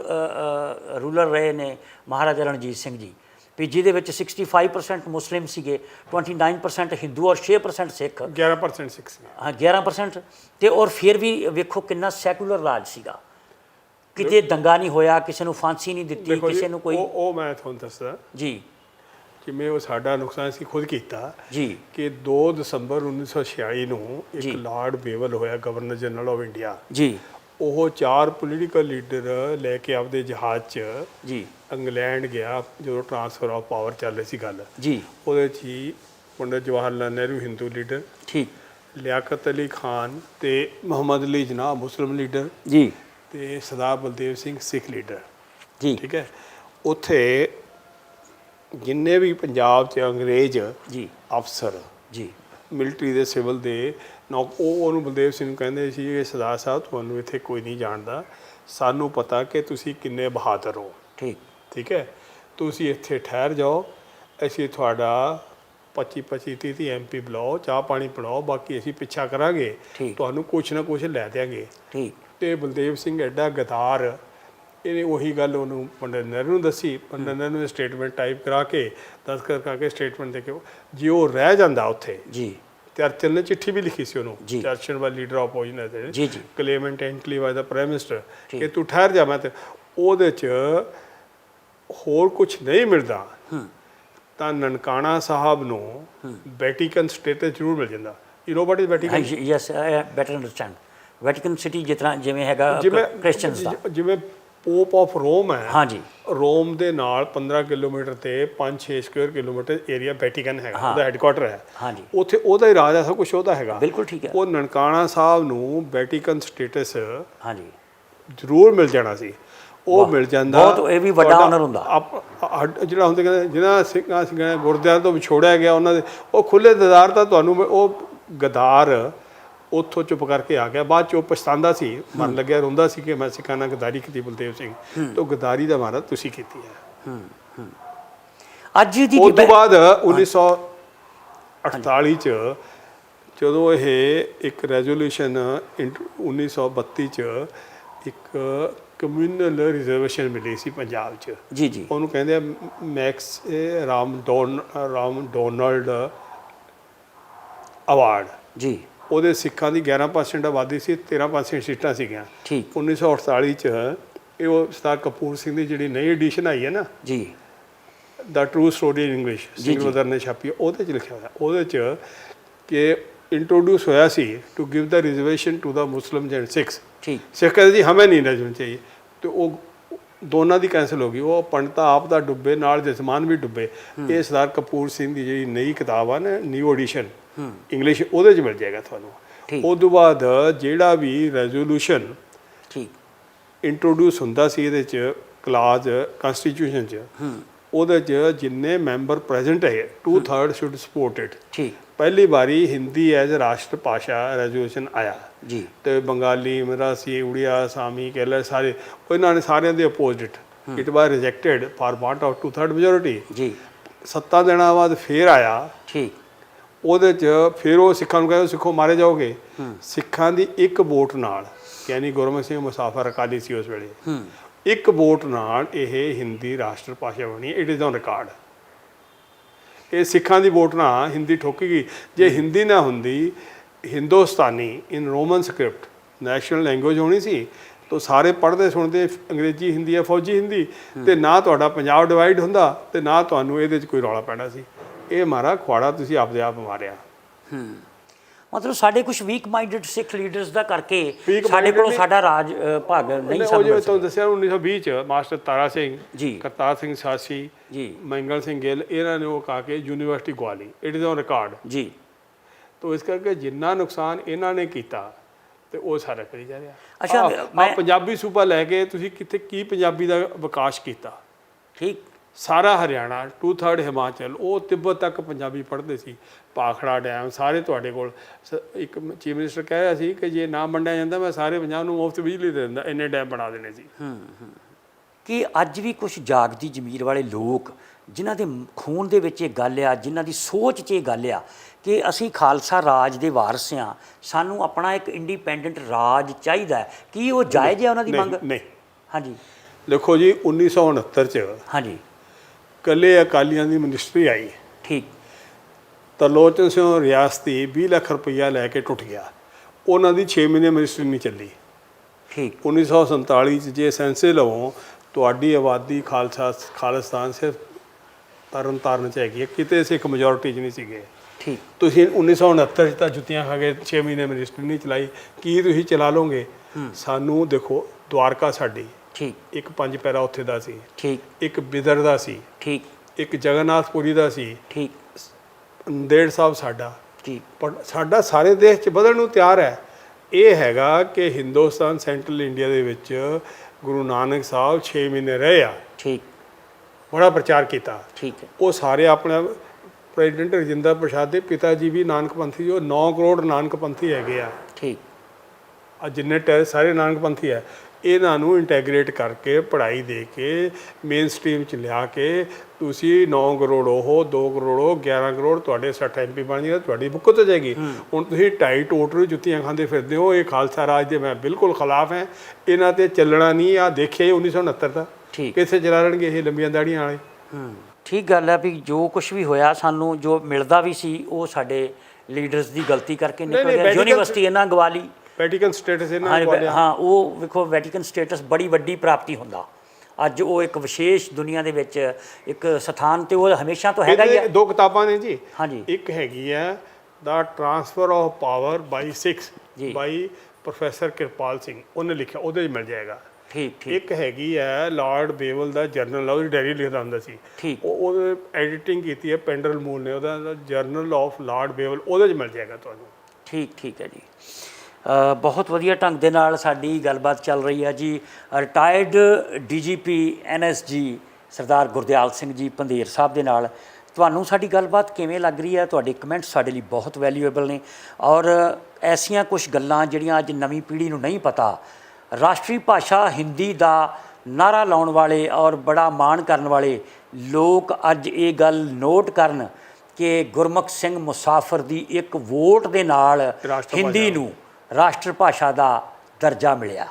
ਰੂਲਰ ਰਹੇ ਨੇ ਮਹਾਰਾਜਾ ਰਣਜੀਤ ਸਿੰਘ ਜੀ। ਵੀ ਜਿਹਦੇ ਵਿੱਚ 65% ਮੁਸਲਿਮ ਸੀਗੇ 29% ਹਿੰਦੂ ਔਰ 6% ਸਿੱਖ। 11% 6 ਹਾਂ 11% ਤੇ ਔਰ ਫਿਰ ਵੀ ਵੇਖੋ ਕਿੰਨਾ ਸੈਕੂਲਰ ਰਾਜ ਸੀਗਾ। ਕਿਤੇ ਦੰਗਾ ਨਹੀਂ ਹੋਇਆ ਕਿਸੇ ਨੂੰ ਫਾਂਸੀ ਨਹੀਂ ਦਿੱਤੀ ਦੇਖੋ ਜੀ ਕਿਸੇ ਨੂੰ ਕੋਈ ਉਹ ਉਹ ਮੈਂ ਤੁਹਾਨੂੰ ਦੱਸਦਾ ਜੀ। ਜਿਵੇਂ ਉਹ ਸਾਡਾ ਨੁਕਸਾਨ ਸੀ ਖੁਦ ਕੀਤਾ ਜੀ। ਕਿ 2 ਦਸੰਬਰ 1946 ਨੂੰ ਜੀ। ਇੱਕ ਲਾਰਡ ਬੇਵਲ ਹੋਇਆ ਗਵਰਨਰ ਜਨਰਲ ਆਫ ਇੰਡੀਆ। ਜੀ। ਉਹ ਚਾਰ ਪੋਲੀਟੀਕਲ ਲੀਡਰ ਲੈ ਕੇ ਆਪਦੇ ਜਹਾਜ਼ 'ਚ ਜੀ। ਇੰਗਲੈਂਡ ਗਿਆ ਜਦੋਂ ਟ੍ਰਾਂਸਫਰ ਆਫ ਪਾਵਰ ਚੱਲ ਰਹੀ ਸੀ ਗੱਲ। ਜੀ। ਉਹਦੇ 'ਚ ਹੀ ਪੰਡਤ ਜਵਾਹਰ ਲਾਲ ਨਹਿਰੂ ਹਿੰਦੂ ਲੀਡਰ ਠੀਕ। ਲਿਆਕਤ ਅਲੀ ਖਾਨ ਤੇ ਮੁਹੰਮਦ ਅਲੀ ਜਨਾਹ ਮੁਸਲਿਮ ਲੀਡਰ ਜੀ। ਤੇ ਸਰਦਾਰ ਬਲਦੇਵ ਸਿੰਘ ਸਿੱਖ ਲੀਡਰ। ਜੀ। ਠੀਕ ਹੈ? ਉੱਥੇ ਜਿੰਨੇ ਵੀ ਪੰਜਾਬ 'ਚ ਅੰਗਰੇਜ਼ ਜੀ। ਅਫਸਰ ਜੀ। ਮਿਲਟਰੀ ਦੇ ਸਿਵਲ ਦੇ ਨੌਕ ਉਹ ਉਹਨੂੰ ਬਲਦੇਵ ਸਿੰਘ ਨੂੰ ਕਹਿੰਦੇ ਸੀ ਇਹ ਸਰਦਾਰ ਸਾਹਿਬ ਤੁਹਾਨੂੰ ਇੱਥੇ ਕੋਈ ਨਹੀਂ ਜਾਣਦਾ। ਸਾਨੂੰ ਪਤਾ ਕਿ ਤੁਸੀਂ ਕਿੰਨੇ ਬਹਾਦਰ ਹੋ। ਠੀਕ। ਠੀਕ ਹੈ? ਤੁਸੀਂ ਇੱਥੇ ਠਹਿਰ ਜਾਓ। ਅਸੀਂ ਤੁਹਾਡਾ 25 25 30 30 ਐਮਪੀ ਬੁਲਾਓ ਚਾਹ ਪਾਣੀ ਪਿਲਾਓ ਬਾਕੀ ਅਸੀਂ ਪਿੱਛਾ ਕਰਾਂਗੇ। ਤੁਹਾਨੂੰ ਕੁਛ ਨਾ ਕੁਛ ਲੈ ਦਿਆਂਗੇ। ਠੀਕ। ਤੇ ਬਲਦੇਵ ਸਿੰਘ ਐਡਾ ਗਦਾਰ ਇਹਨੇ ਉਹੀ ਗੱਲ ਉਹਨੂੰ ਪੰਡਤ ਨਹਿਰੂ ਨੂੰ ਦੱਸੀ। ਪੰਡਤ ਨਹਿਰੂ ਨੇ ਸਟੇਟਮੈਂਟ ਟਾਈਪ ਕਰਾ ਕੇ ਦਸਤਖਤ ਕਰਕੇ ਸਟੇਟਮੈਂਟ ਦੇ ਕੇ ਜੇ ਉਹ ਰਹਿ ਜਾਂਦਾ ਉੱਥੇ ਜੀ। ਚਰਚਿਲ ਨੇ ਚਿੱਠੀ ਵੀ ਲਿਖੀ ਸੀ ਉਹਨੂੰ। ਜੀ। ਚਰਚਿਲ ਵਾ ਲੀਡਰ ਆਫ ਆਪੋਜੀਸ਼ਨ ਜੀ, ਜੀ। ਕਲੇਮੈਂਟ ਐਂਟਲੀ ਵਾਜ ਦਾ ਪ੍ਰਾਈਮ ਮਿਨਿਸਟਰ। ਕਿ ਤੂੰ ਠਹਿਰ ਜਾ ਮੈਂ ਤੇ ਉਹਦੇ ਚ ਹੋਰ ਕੁਝ ਨਹੀਂ ਮਿਲਦਾ। ਤਾਂ ਨਨਕਾਣਾ ਸਾਹਿਬ ਨੂੰ ਵੈਟੀਕਨ ਸਟੇਟਸ ਜ਼ਰੂਰ ਮਿਲ ਜਾਂਦਾ। You know what is Vatican yes I better understand Vatican city ਜਿਤਨਾ ਜਿਵੇਂ ਹੈਗਾ ਕ੍ਰਿਸਚੀਅਨਸ ਦਾ। ਜਿਵੇਂ ਪੋਪ ਆਫ ਰੋਮ ਹੈ। ਹਾਂਜੀ। ਰੋਮ ਦੇ ਨਾਲ 15 ਕਿਲੋਮੀਟਰ ਤੇ 5-6 ਸਕੁਅਰ ਕਿਲੋਮੀਟਰ ਏਰੀਆ ਵੈਟੀਕਨ ਹੈਗਾ ਉਹਦਾ ਹੈੱਡਕੁਆਟਰ ਹੈ। ਹਾਂਜੀ। ਉੱਥੇ ਉਹਦਾ ਹੀ ਰਾਜ ਹੈ ਸਭ ਕੁਝ ਉਹਦਾ ਹੈਗਾ। ਬਿਲਕੁਲ ਠੀਕ ਹੈ। ਉਹ ਨਨਕਾਣਾ ਸਾਹਿਬ ਨੂੰ ਵੈਟੀਕਨ ਸਟੇਟਸ ਹਾਂਜੀ। ਜ਼ਰੂਰ ਮਿਲ ਜਾਣਾ ਸੀ। ਉਹ ਮਿਲ ਜਾਂਦਾ ਬਹੁਤ ਇਹ ਵੀ ਵੱਡਾ honor ਹੁੰਦਾ। ਜਿਹੜਾ ਹੁੰਦੇ ਕਹਿੰਦੇ ਜਿਹਨਾਂ ਸਿੰਘਾਂ ਸਿੰਘਾਂ ਗੁਰਦਿਆਂ ਤੋਂ ਵਿਛੋੜਿਆ ਗਿਆ ਉਹਨਾਂ ਦੇ ਉਹ ਖੁੱਲੇ ਦਿਦਾਰ ਤਾਂ ਤੁਹਾਨੂੰ ਉਹ ਗਦਾਰ ਉੱਥੋਂ ਚੁੱਪ ਕਰਕੇ ਆ ਗਿਆ। ਬਾਅਦ ਚ ਉਹ ਪਛਤਾਉਂਦਾ ਸੀ ਮਰਨ ਲੱਗਿਆ ਰੋਂਦਾ ਸੀ ਕਿ ਮੈਂ ਸਿੱਖਾਂ ਨਾਲ ਗਦਾਰੀ ਕੀਤੀ ਬਲਦੇਵ ਸਿੰਘ। ਤੋਂ ਗਦਾਰੀ ਦਾ ਮਾਰਾ ਤੁਸੀਂ ਕੀਤੀ ਹੈ। ਅੱਜ ਦੀ ਉਸ ਤੋਂ ਬਾਅਦ 1948 ਚ ਜਦੋਂ ਇਹ ਇੱਕ ਰੈਜ਼ੋਲੂਸ਼ਨ 1932 ਚ ਇੱਕ ਕਮਿਊਨਲ ਰਿਜ਼ਰਵੇਸ਼ਨ ਮਿਲੀ ਸੀ ਪੰਜਾਬ ਚ। ਜੀ ਜੀ। ਉਹਨੂੰ ਕਹਿੰਦੇ ਆ ਮੈਕਸ ਰਾਮ ਡੋਨ ਰਾਮ ਡੋਨਲਡ ਅਵਾਰਡ। ਜੀ। ਉਹਦੇ ਸਿੱਖਾਂ ਦੀ 11% ਆਬਾਦੀ ਸੀ 13% ਸੀਟਾਂ ਸੀਗੀਆਂ। ਠੀਕ। 1948 ਚ ਇਹ ਉਹ ਸਰਦਾਰ ਕਪੂਰ ਸਿੰਘ ਦੀ ਜਿਹੜੀ ਨਈ ਐਡੀਸ਼ਨ ਆਈ ਹੈ ਨਾ ਜੀ। The true story in English Singh ji. Badar ਨੇ ਛਾਪੀ ਉਹਦੇ ਚ ਲਿਖਿਆ ਹੋਇਆ। ਉਹਦੇ ਚ ਕਿ ਇੰਟਰੋਡਿਊਸ ਹੋਇਆ ਸੀ to give the reservation to the Muslims and Sikhs ਠੀਕ। ਸਿੱਖ ਕਹਿੰਦੇ ਜੀ ਹमें ਨਹੀਂ ਰਿਜ਼ਰਵੇਸ਼ਨ ਚਾਹੀਏ। ਤੇ ਉਹ ਦੋਨਾਂ ਦੀ ਕੈਂਸਲ ਹੋ ਗਈ। ਉਹ ਪੰਡਤਾ ਆਪ ਦਾ ਡੁੱਬੇ ਨਾਲ ਜਸਮਾਨ ਵੀ ਡੁੱਬੇ। ਇਹ ਸਰਦਾਰ ਕਪੂਰ ਸਿੰਘ ਦੀ ਜਿਹੜੀ ਨਈ ਕਿਤਾਬ ਆ ਨਾ ਨਿਊ ਐਡੀਸ਼ਨ ਇੰਗਲਿਸ਼ ਉਹਦੇ ਚ ਮਿਲ ਜਾਏਗਾ ਤੁਹਾਨੂੰ। ਉਸ ਤੋਂ ਬਾਅਦ ਜਿਹੜਾ ਵੀ ਰੈਜ਼ੋਲੂਸ਼ਨ ਠੀਕ। ਇੰਟਰੋਡਿਊਸ ਹੁੰਦਾ ਸੀ ਇਹਦੇ ਚ ਕਲਾਜ਼ ਕਨਸਟੀਟਿਊਸ਼ਨ ਚ ਉਹਦੇ ਚ ਜਿੰਨੇ ਮੈਂਬਰ ਪ੍ਰੈਜ਼ੈਂਟ ਹੈ 2/3 ਸ਼ੁੱਡ ਸਪੋਰਟ ਇਟ ਠੀਕ। ਪਹਿਲੀ ਵਾਰੀ ਹਿੰਦੀ ਐਜ਼ ਰਾਸ਼ਟਰ ਭਾਸ਼ਾ ਰੈਜ਼ੋਲੂਸ਼ਨ ਆਇਆ। ਜੀ। ਤੇ ਬੰਗਾਲੀ ਮਰਾਸੀ ਉੜੀਆ ਸਾਮੀ ਕੇਰਲ ਸਾਰੇ ਉਹ ਇਹਨਾਂ ਨੇ ਸਾਰਿਆਂ ਦੇ opposed it was rejected for want of 2/3 majority ਜੀ। ਸੱਤਾ ਦਿਨਾਂ ਬਾਅਦ ਫੇਰ ਆਇਆ। ਠੀਕ। ਉਹਦੇ ਚ ਫਿਰ ਉਹ ਸਿੱਖਾਂ ਨੂੰ ਕਹਿੰਦੇ ਸਿੱਖੋ ਮਾਰੇ ਜਾਓਗੇ। ਸਿੱਖਾਂ ਦੀ ਇੱਕ ਵੋਟ ਨਾਲ ਯਾਨੀ ਗੁਰਮੁਖ ਸਿੰਘ ਮੁਸਾਫਰ ਅਕਾਲੀ ਸੀ ਉਸ ਵੇਲੇ। ਹੂੰ। ਇੱਕ ਵੋਟ ਨਾਲ ਇਹ ਹਿੰਦੀ ਰਾਸ਼ਟਰ ਭਾਸ਼ਾ ਬਣੀ ਇਟ ਇਜ਼ ਔਨ ਰਿਕਾਰਡ ਇਹ ਸਿੱਖਾਂ ਦੀ ਵੋਟ ਨਾਲ ਹਿੰਦੀ ਠੋਕੀ ਗਈ। ਜੇ ਹਿੰਦੀ ਨਾ ਹੁੰਦੀ Hindustani in Roman script national language ਹੋਣੀ ਸੀ ਤਾਂ ਸਾਰੇ ਪੜ੍ਹਦੇ ਸੁਣਦੇ ਅੰਗਰੇਜ਼ੀ ਹਿੰਦੀ ਜਾਂ ਫੌਜੀ ਹਿੰਦੀ ਤੇ ਨਾ ਤੁਹਾਡਾ ਪੰਜਾਬ ਡਿਵਾਈਡ ਹੁੰਦਾ ਤੇ ਨਾ ਤੁਹਾਨੂੰ ਇਹਦੇ 'ਚ ਕੋਈ ਰੌਲਾ ਪੈਣਾ ਸੀ। ਇਹ ਮਾਰਾ ਖੁਆੜਾ ਤੁਸੀਂ ਆਪਦੇ ਆਪ ਮਾਰਿਆ। ਹੂੰ। ਮਤਲਬ ਸਾਡੇ ਕੁਝ ਵੀਕ ਮਾਈਂਡਡ ਸਿੱਖ ਲੀਡਰਸ ਦਾ ਕਰਕੇ ਸਾਡੇ ਕੋਲੋਂ ਸਾਡਾ ਰਾਜ ਭਾਗ ਨਹੀਂ ਉਹ ਜਿਵੇਂ ਮਿਲ ਤੁਹਾਨੂੰ ਦੱਸਿਆ 1920 ਚ ਮਾਸਟਰ ਤਾਰਾ ਸਿੰਘ ਜੀ। ਕਰਤਾਰ ਸਿੰਘ ਸਾਸੀ ਜੀ। ਮੰਗਲ ਸਿੰਘ ਗਿੱਲ ਇਹਨਾਂ ਨੇ ਉਹ ਕਹਾ ਕੇ ਯੂਨੀਵਰਸਿਟੀ ਗਵਾਲੀ ਇਟ ਇਜ਼ ਔਨ ਰਿਕਾਰਡ ਜੀ। ਤੋ ਇਸ ਕਰਕੇ ਜਿੰਨਾ ਨੁਕਸਾਨ ਇਹਨਾਂ ਨੇ ਕੀਤਾ ਤੇ ਉਹ ਸਾਰਾ ਕਰੀ ਜਾ ਰਿਹਾ। ਅੱਛਾ, ਮੈਂ- ਪੰਜਾਬੀ ਸੂਬਾ ਲੈ ਕੇ ਤੁਸੀਂ ਕਿੱਥੇ ਕੀ ਪੰਜਾਬੀ ਦਾ ਵਿਕਾਸ ਕੀਤਾ? ਠੀਕ। ਸਾਰਾ ਹਰਿਆਣਾ 2/3 ਹਿਮਾਚਲ ਉਹ ਤਿੱਬਤ ਤੱਕ ਪੰਜਾਬੀ ਪੜ੍ਹਦੇ ਸੀ। ਪਾਖੜਾ ਡੈਮ ਸਾਰੇ ਤੁਹਾਡੇ ਕੋਲ। ਇੱਕ ਚੀਫ ਮਿਨਿਸਟਰ ਕਹਿ ਰਿਹਾ ਸੀ ਕਿ ਜੇ ਨਾ ਵੰਡਿਆ ਜਾਂਦਾ ਮੈਂ ਸਾਰੇ ਪੰਜਾਬ ਨੂੰ ਮੁਫਤ ਬਿਜਲੀ ਦੇ ਦਿੰਦਾ ਇੰਨੇ ਡੈਮ ਬਣਾ ਦੇਣੇ ਸੀ। ਕਿ ਅੱਜ ਵੀ ਕੁਝ ਜਾਗਦੀ ਜ਼ਮੀਰ ਵਾਲੇ ਲੋਕ ਜਿਨ੍ਹਾਂ ਦੇ ਖੂਨ ਦੇ ਵਿੱਚ ਇਹ ਗੱਲ ਆ ਜਿਨ੍ਹਾਂ ਦੀ ਸੋਚ 'ਚ ਇਹ ਗੱਲ ਆ ਕਿ ਅਸੀਂ ਖਾਲਸਾ ਰਾਜ ਦੇ ਵਾਰਸ ਆ ਸਾਨੂੰ ਆਪਣਾ ਇੱਕ ਇੰਡੀਪੈਂਡੈਂਟ ਰਾਜ ਚਾਹੀਦਾ ਹੈ। ਕੀ ਉਹ ਜਾਇਜ਼ ਹੈ ਉਹਨਾਂ ਦੀ ਮੰਗ? ਨਹੀਂ। ਹਾਂਜੀ। ਦੇਖੋ ਜੀ 1969 ਚ ਹਾਂਜੀ। ਕੱਲੇ ਅਕਾਲੀਆਂ ਦੀ ਮਿਨਿਸਟਰੀ ਆਈ। ਠੀਕ। ਤਰਲੋਚਨ ਸਿੰਘ ਰਿਆਸਤੀ 20 ਲੱਖ ਰੁਪਈਆ ਲੈ ਕੇ ਟੁੱਟ ਗਿਆ। ਉਹਨਾਂ ਦੀ 6 ਮਹੀਨੇ ਮਿਨਿਸਟਰੀ ਨਹੀਂ ਚੱਲੀ। ਠੀਕ। 1947 ਚ ਜੇ ਸੈਂਸੇ ਲਵੋ ਤੁਹਾਡੀ ਆਬਾਦੀ ਖਾਲਸਾ ਖਾਲਿਸਤਾਨ ਸਿਰਫ ਤਰਨ ਤਾਰਨ ਚ ਹੈਗੀ ਕਿਤੇ ਸਿੱਖ ਮੈਜੋਰਿਟੀ ਚ ਨਹੀਂ ਸੀਗੇ। ਠੀਕ। ਤੁਸੀਂ 1969 ਚ ਤਾਂ ਜੁੱਤੀਆਂ ਖਾ ਕੇ 6 ਮਹੀਨੇ ਮਿਨਿਸਟਰੀ ਨਹੀਂ ਚਲਾਈ। ਕੀ ਤੁਸੀਂ ਚਲਾ ਲੋਗੇ ਸਾਨੂੰ ਦੇਖੋ ਦਵਾਰਕਾ ਸਾਡੀ। ਠੀਕ। ਇੱਕ ਪੰਜ ਪੈਰਾ ਉੱਥੇ ਦਾ ਸੀ। ਠੀਕ। ਇੱਕ ਬਿਦਰ ਦਾ ਸੀ। ਠੀਕ। ਇੱਕ ਜਗਨਨਾਥਪੁਰੀ ਦਾ ਸੀ। ਠੀਕ। ਡੇਢ ਸਾਹਿਬ ਸਾਡਾ। ਠੀਕ ਪਰ ਸਾਡਾ ਸਾਰੇ ਦੇਸ਼ 'ਚ ਬਦਲਣ ਨੂੰ ਤਿਆਰ ਹੈ। ਇਹ ਹੈਗਾ ਕਿ ਹਿੰਦੁਸਤਾਨ ਸੈਂਟਰਲ ਇੰਡੀਆ ਦੇ ਵਿੱਚ ਗੁਰੂ ਨਾਨਕ ਸਾਹਿਬ 6 ਮਹੀਨੇ ਰਹੇ ਆ। ਠੀਕ। ਬੜਾ ਪ੍ਰਚਾਰ ਕੀਤਾ। ਠੀਕ ਹੈ। ਉਹ ਸਾਰੇ ਆਪਣੇ ਪ੍ਰੈਜ਼ੀਡੈਂਟ ਰਜਿੰਦਰ ਪ੍ਰਸਾਦ ਦੇ ਪਿਤਾ ਜੀ ਵੀ ਨਾਨਕਪੰਥੀ ਜੋ 9 ਕਰੋੜ ਨਾਨਕਪੰਥੀ ਹੈਗੇ ਆ। ਠੀਕ। ਆ ਜਿੰਨੇ ਟੈ ਸਾਰੇ ਨਾਨਕਪੰਥੀ ਹੈ। ਇਹਨਾਂ ਨੂੰ ਇੰਟੈਗਰੇਟ ਕਰਕੇ ਪੜ੍ਹਾਈ ਦੇ ਕੇ ਮੇਨ ਸਟ੍ਰੀਮ ਚ ਲਿਆ ਕੇ ਤੁਸੀਂ 9 ਕਰੋੜ ਉਹ 2 ਕਰੋੜ ਉਹ 11 ਕਰੋੜ ਤੁਹਾਡੇ 60 ਐਮਪੀ ਬਣ ਜਾਏਗਾ ਤੁਹਾਡੀ ਬੁੱਕਤ ਹੋ ਜਾਏਗੀ। ਹੁਣ ਤੁਸੀਂ ਢਾਈ ਟੋਟਲ ਜੁੱਤੀਆਂ ਖਾਂਦੇ ਫਿਰਦੇ ਹੋ ਇਹ ਖਾਲਸਾ ਰਾਜ ਦੇ ਮੈਂ ਬਿਲਕੁਲ ਖਿਲਾਫ ਹਾਂ। ਇਹਨਾਂ ਤੇ ਚੱਲਣਾ ਨਹੀਂ ਆ ਦੇਖਿਆ ਹੀ 1969 ਦਾ। ਕਿੱਥੇ ਚਲਾ ਲੈਣਗੇ ਇਹ ਲੰਬੀਆਂ ਦਾੜੀਆਂ ਵਾਲੇ? ਠੀਕ ਗੱਲ ਹੈ ਵੀ ਜੋ ਕੁਝ ਵੀ ਹੋਇਆ ਸਾਨੂੰ ਜੋ ਮਿਲਦਾ ਵੀ ਸੀ ਉਹ ਸਾਡੇ ਲੀਡਰਸ ਦੀ ਗਲਤੀ ਕਰਕੇ ਨਿਕਲ ਗਿਆ। ਯੂਨੀਵਰਸਿਟੀ ਇਹਨਾਂ ਗਵਾਲੀ ਵੈਟੀਕਨ ਸਟੇਟਸ ਇਹਨਾਂ ਹਾਂ ਨੇ ਗਵਾਲਿਆ ਹਾਂ ਉਹ ਵੇਖੋ ਵੈਟੀਕਨ ਸਟੇਟਸ ਬੜੀ ਵੱਡੀ ਪ੍ਰਾਪਤੀ ਹੁੰਦਾ। ਅੱਜ ਉਹ ਇੱਕ ਵਿਸ਼ੇਸ਼ ਦੁਨੀਆ ਦੇ ਵਿੱਚ ਇੱਕ ਸਥਾਨ ਤੇ ਉਹ ਹਮੇਸ਼ਾ ਤੋਂ ਹੈਗਾ ਹੀ ਹੈ ਦੋ ਕਿਤਾਬਾਂ ਨੇ ਜੀ। ਹਾਂਜੀ ਇੱਕ ਹੈਗੀ ਹੈ the transfer of power by 6 ਜੀ। ਬਾਈ ਪ੍ਰੋਫੈਸਰ ਕਿਰਪਾਲ ਸਿੰਘ ਉਹਨੇ ਲਿਖਿਆ ਉਹਦੇ 'ਚ ਮਿਲ ਜਾਏਗਾ। ਠੀਕ ਠੀਕ। ਇੱਕ ਹੈਗੀ ਹੈ ਲਾਰਡ ਬੇਵਲ ਦਾ ਜਰਨਲ ਉਹਦੀ ਡਾਇਰੀ ਲਿਖਦਾ ਹੁੰਦਾ ਸੀ। ਉਹ ਉਹਦੇ ਐਡੀਟਿੰਗ ਕੀਤੀ ਹੈ ਪੈਂਡਰਲ ਮੂਲ ਨੇ ਉਹਦਾ ਜਰਨਲ ਆਫ ਲਾਰਡ ਬੇਵਲ ਉਹਦੇ 'ਚ ਮਿਲ ਜਾਏਗਾ ਤੁਹਾਨੂੰ। ਠੀਕ ਠੀਕ ਹੈ ਜੀ। ਬਹੁਤ ਵਧੀਆ ਢੰਗ ਦੇ ਨਾਲ ਸਾਡੀ ਗੱਲਬਾਤ ਚੱਲ ਰਹੀ ਹੈ ਜੀ। Retired DGP NSG Sardar Gurdial Singh ji Pandher Sahib ਦੇ ਨਾਲ। ਤੁਹਾਨੂੰ ਸਾਡੀ ਗੱਲਬਾਤ ਕਿਵੇਂ ਲੱਗ ਰਹੀ ਹੈ? ਤੁਹਾਡੇ ਕਮੈਂਟ ਸਾਡੇ ਲਈ ਬਹੁਤ ਵੈਲਿਊਏਬਲ ਨੇ। ਔਰ ਐਸੀਆਂ ਕੁਝ ਗੱਲਾਂ ਜਿਹੜੀਆਂ ਅੱਜ ਨਵੀਂ ਪੀੜ੍ਹੀ ਨੂੰ ਨਹੀਂ ਪਤਾ ਰਾਸ਼ਟਰੀ ਭਾਸ਼ਾ ਹਿੰਦੀ ਦਾ ਨਾਰਾ ਲਾਉਣ ਵਾਲੇ ਔਰ ਬੜਾ ਮਾਣ ਕਰਨ ਵਾਲੇ ਲੋਕ ਅੱਜ ਇਹ ਗੱਲ ਨੋਟ ਕਰਨ ਕਿ ਗੁਰਮੁਖ ਸਿੰਘ ਮੁਸਾਫਰ ਦੀ ਇੱਕ ਵੋਟ ਦੇ ਨਾਲ ਹਿੰਦੀ ਨੂੰ ਰਾਸ਼ਟਰ ਭਾਸ਼ਾ ਦਾ ਦਰਜਾ ਮਿਲਿਆ।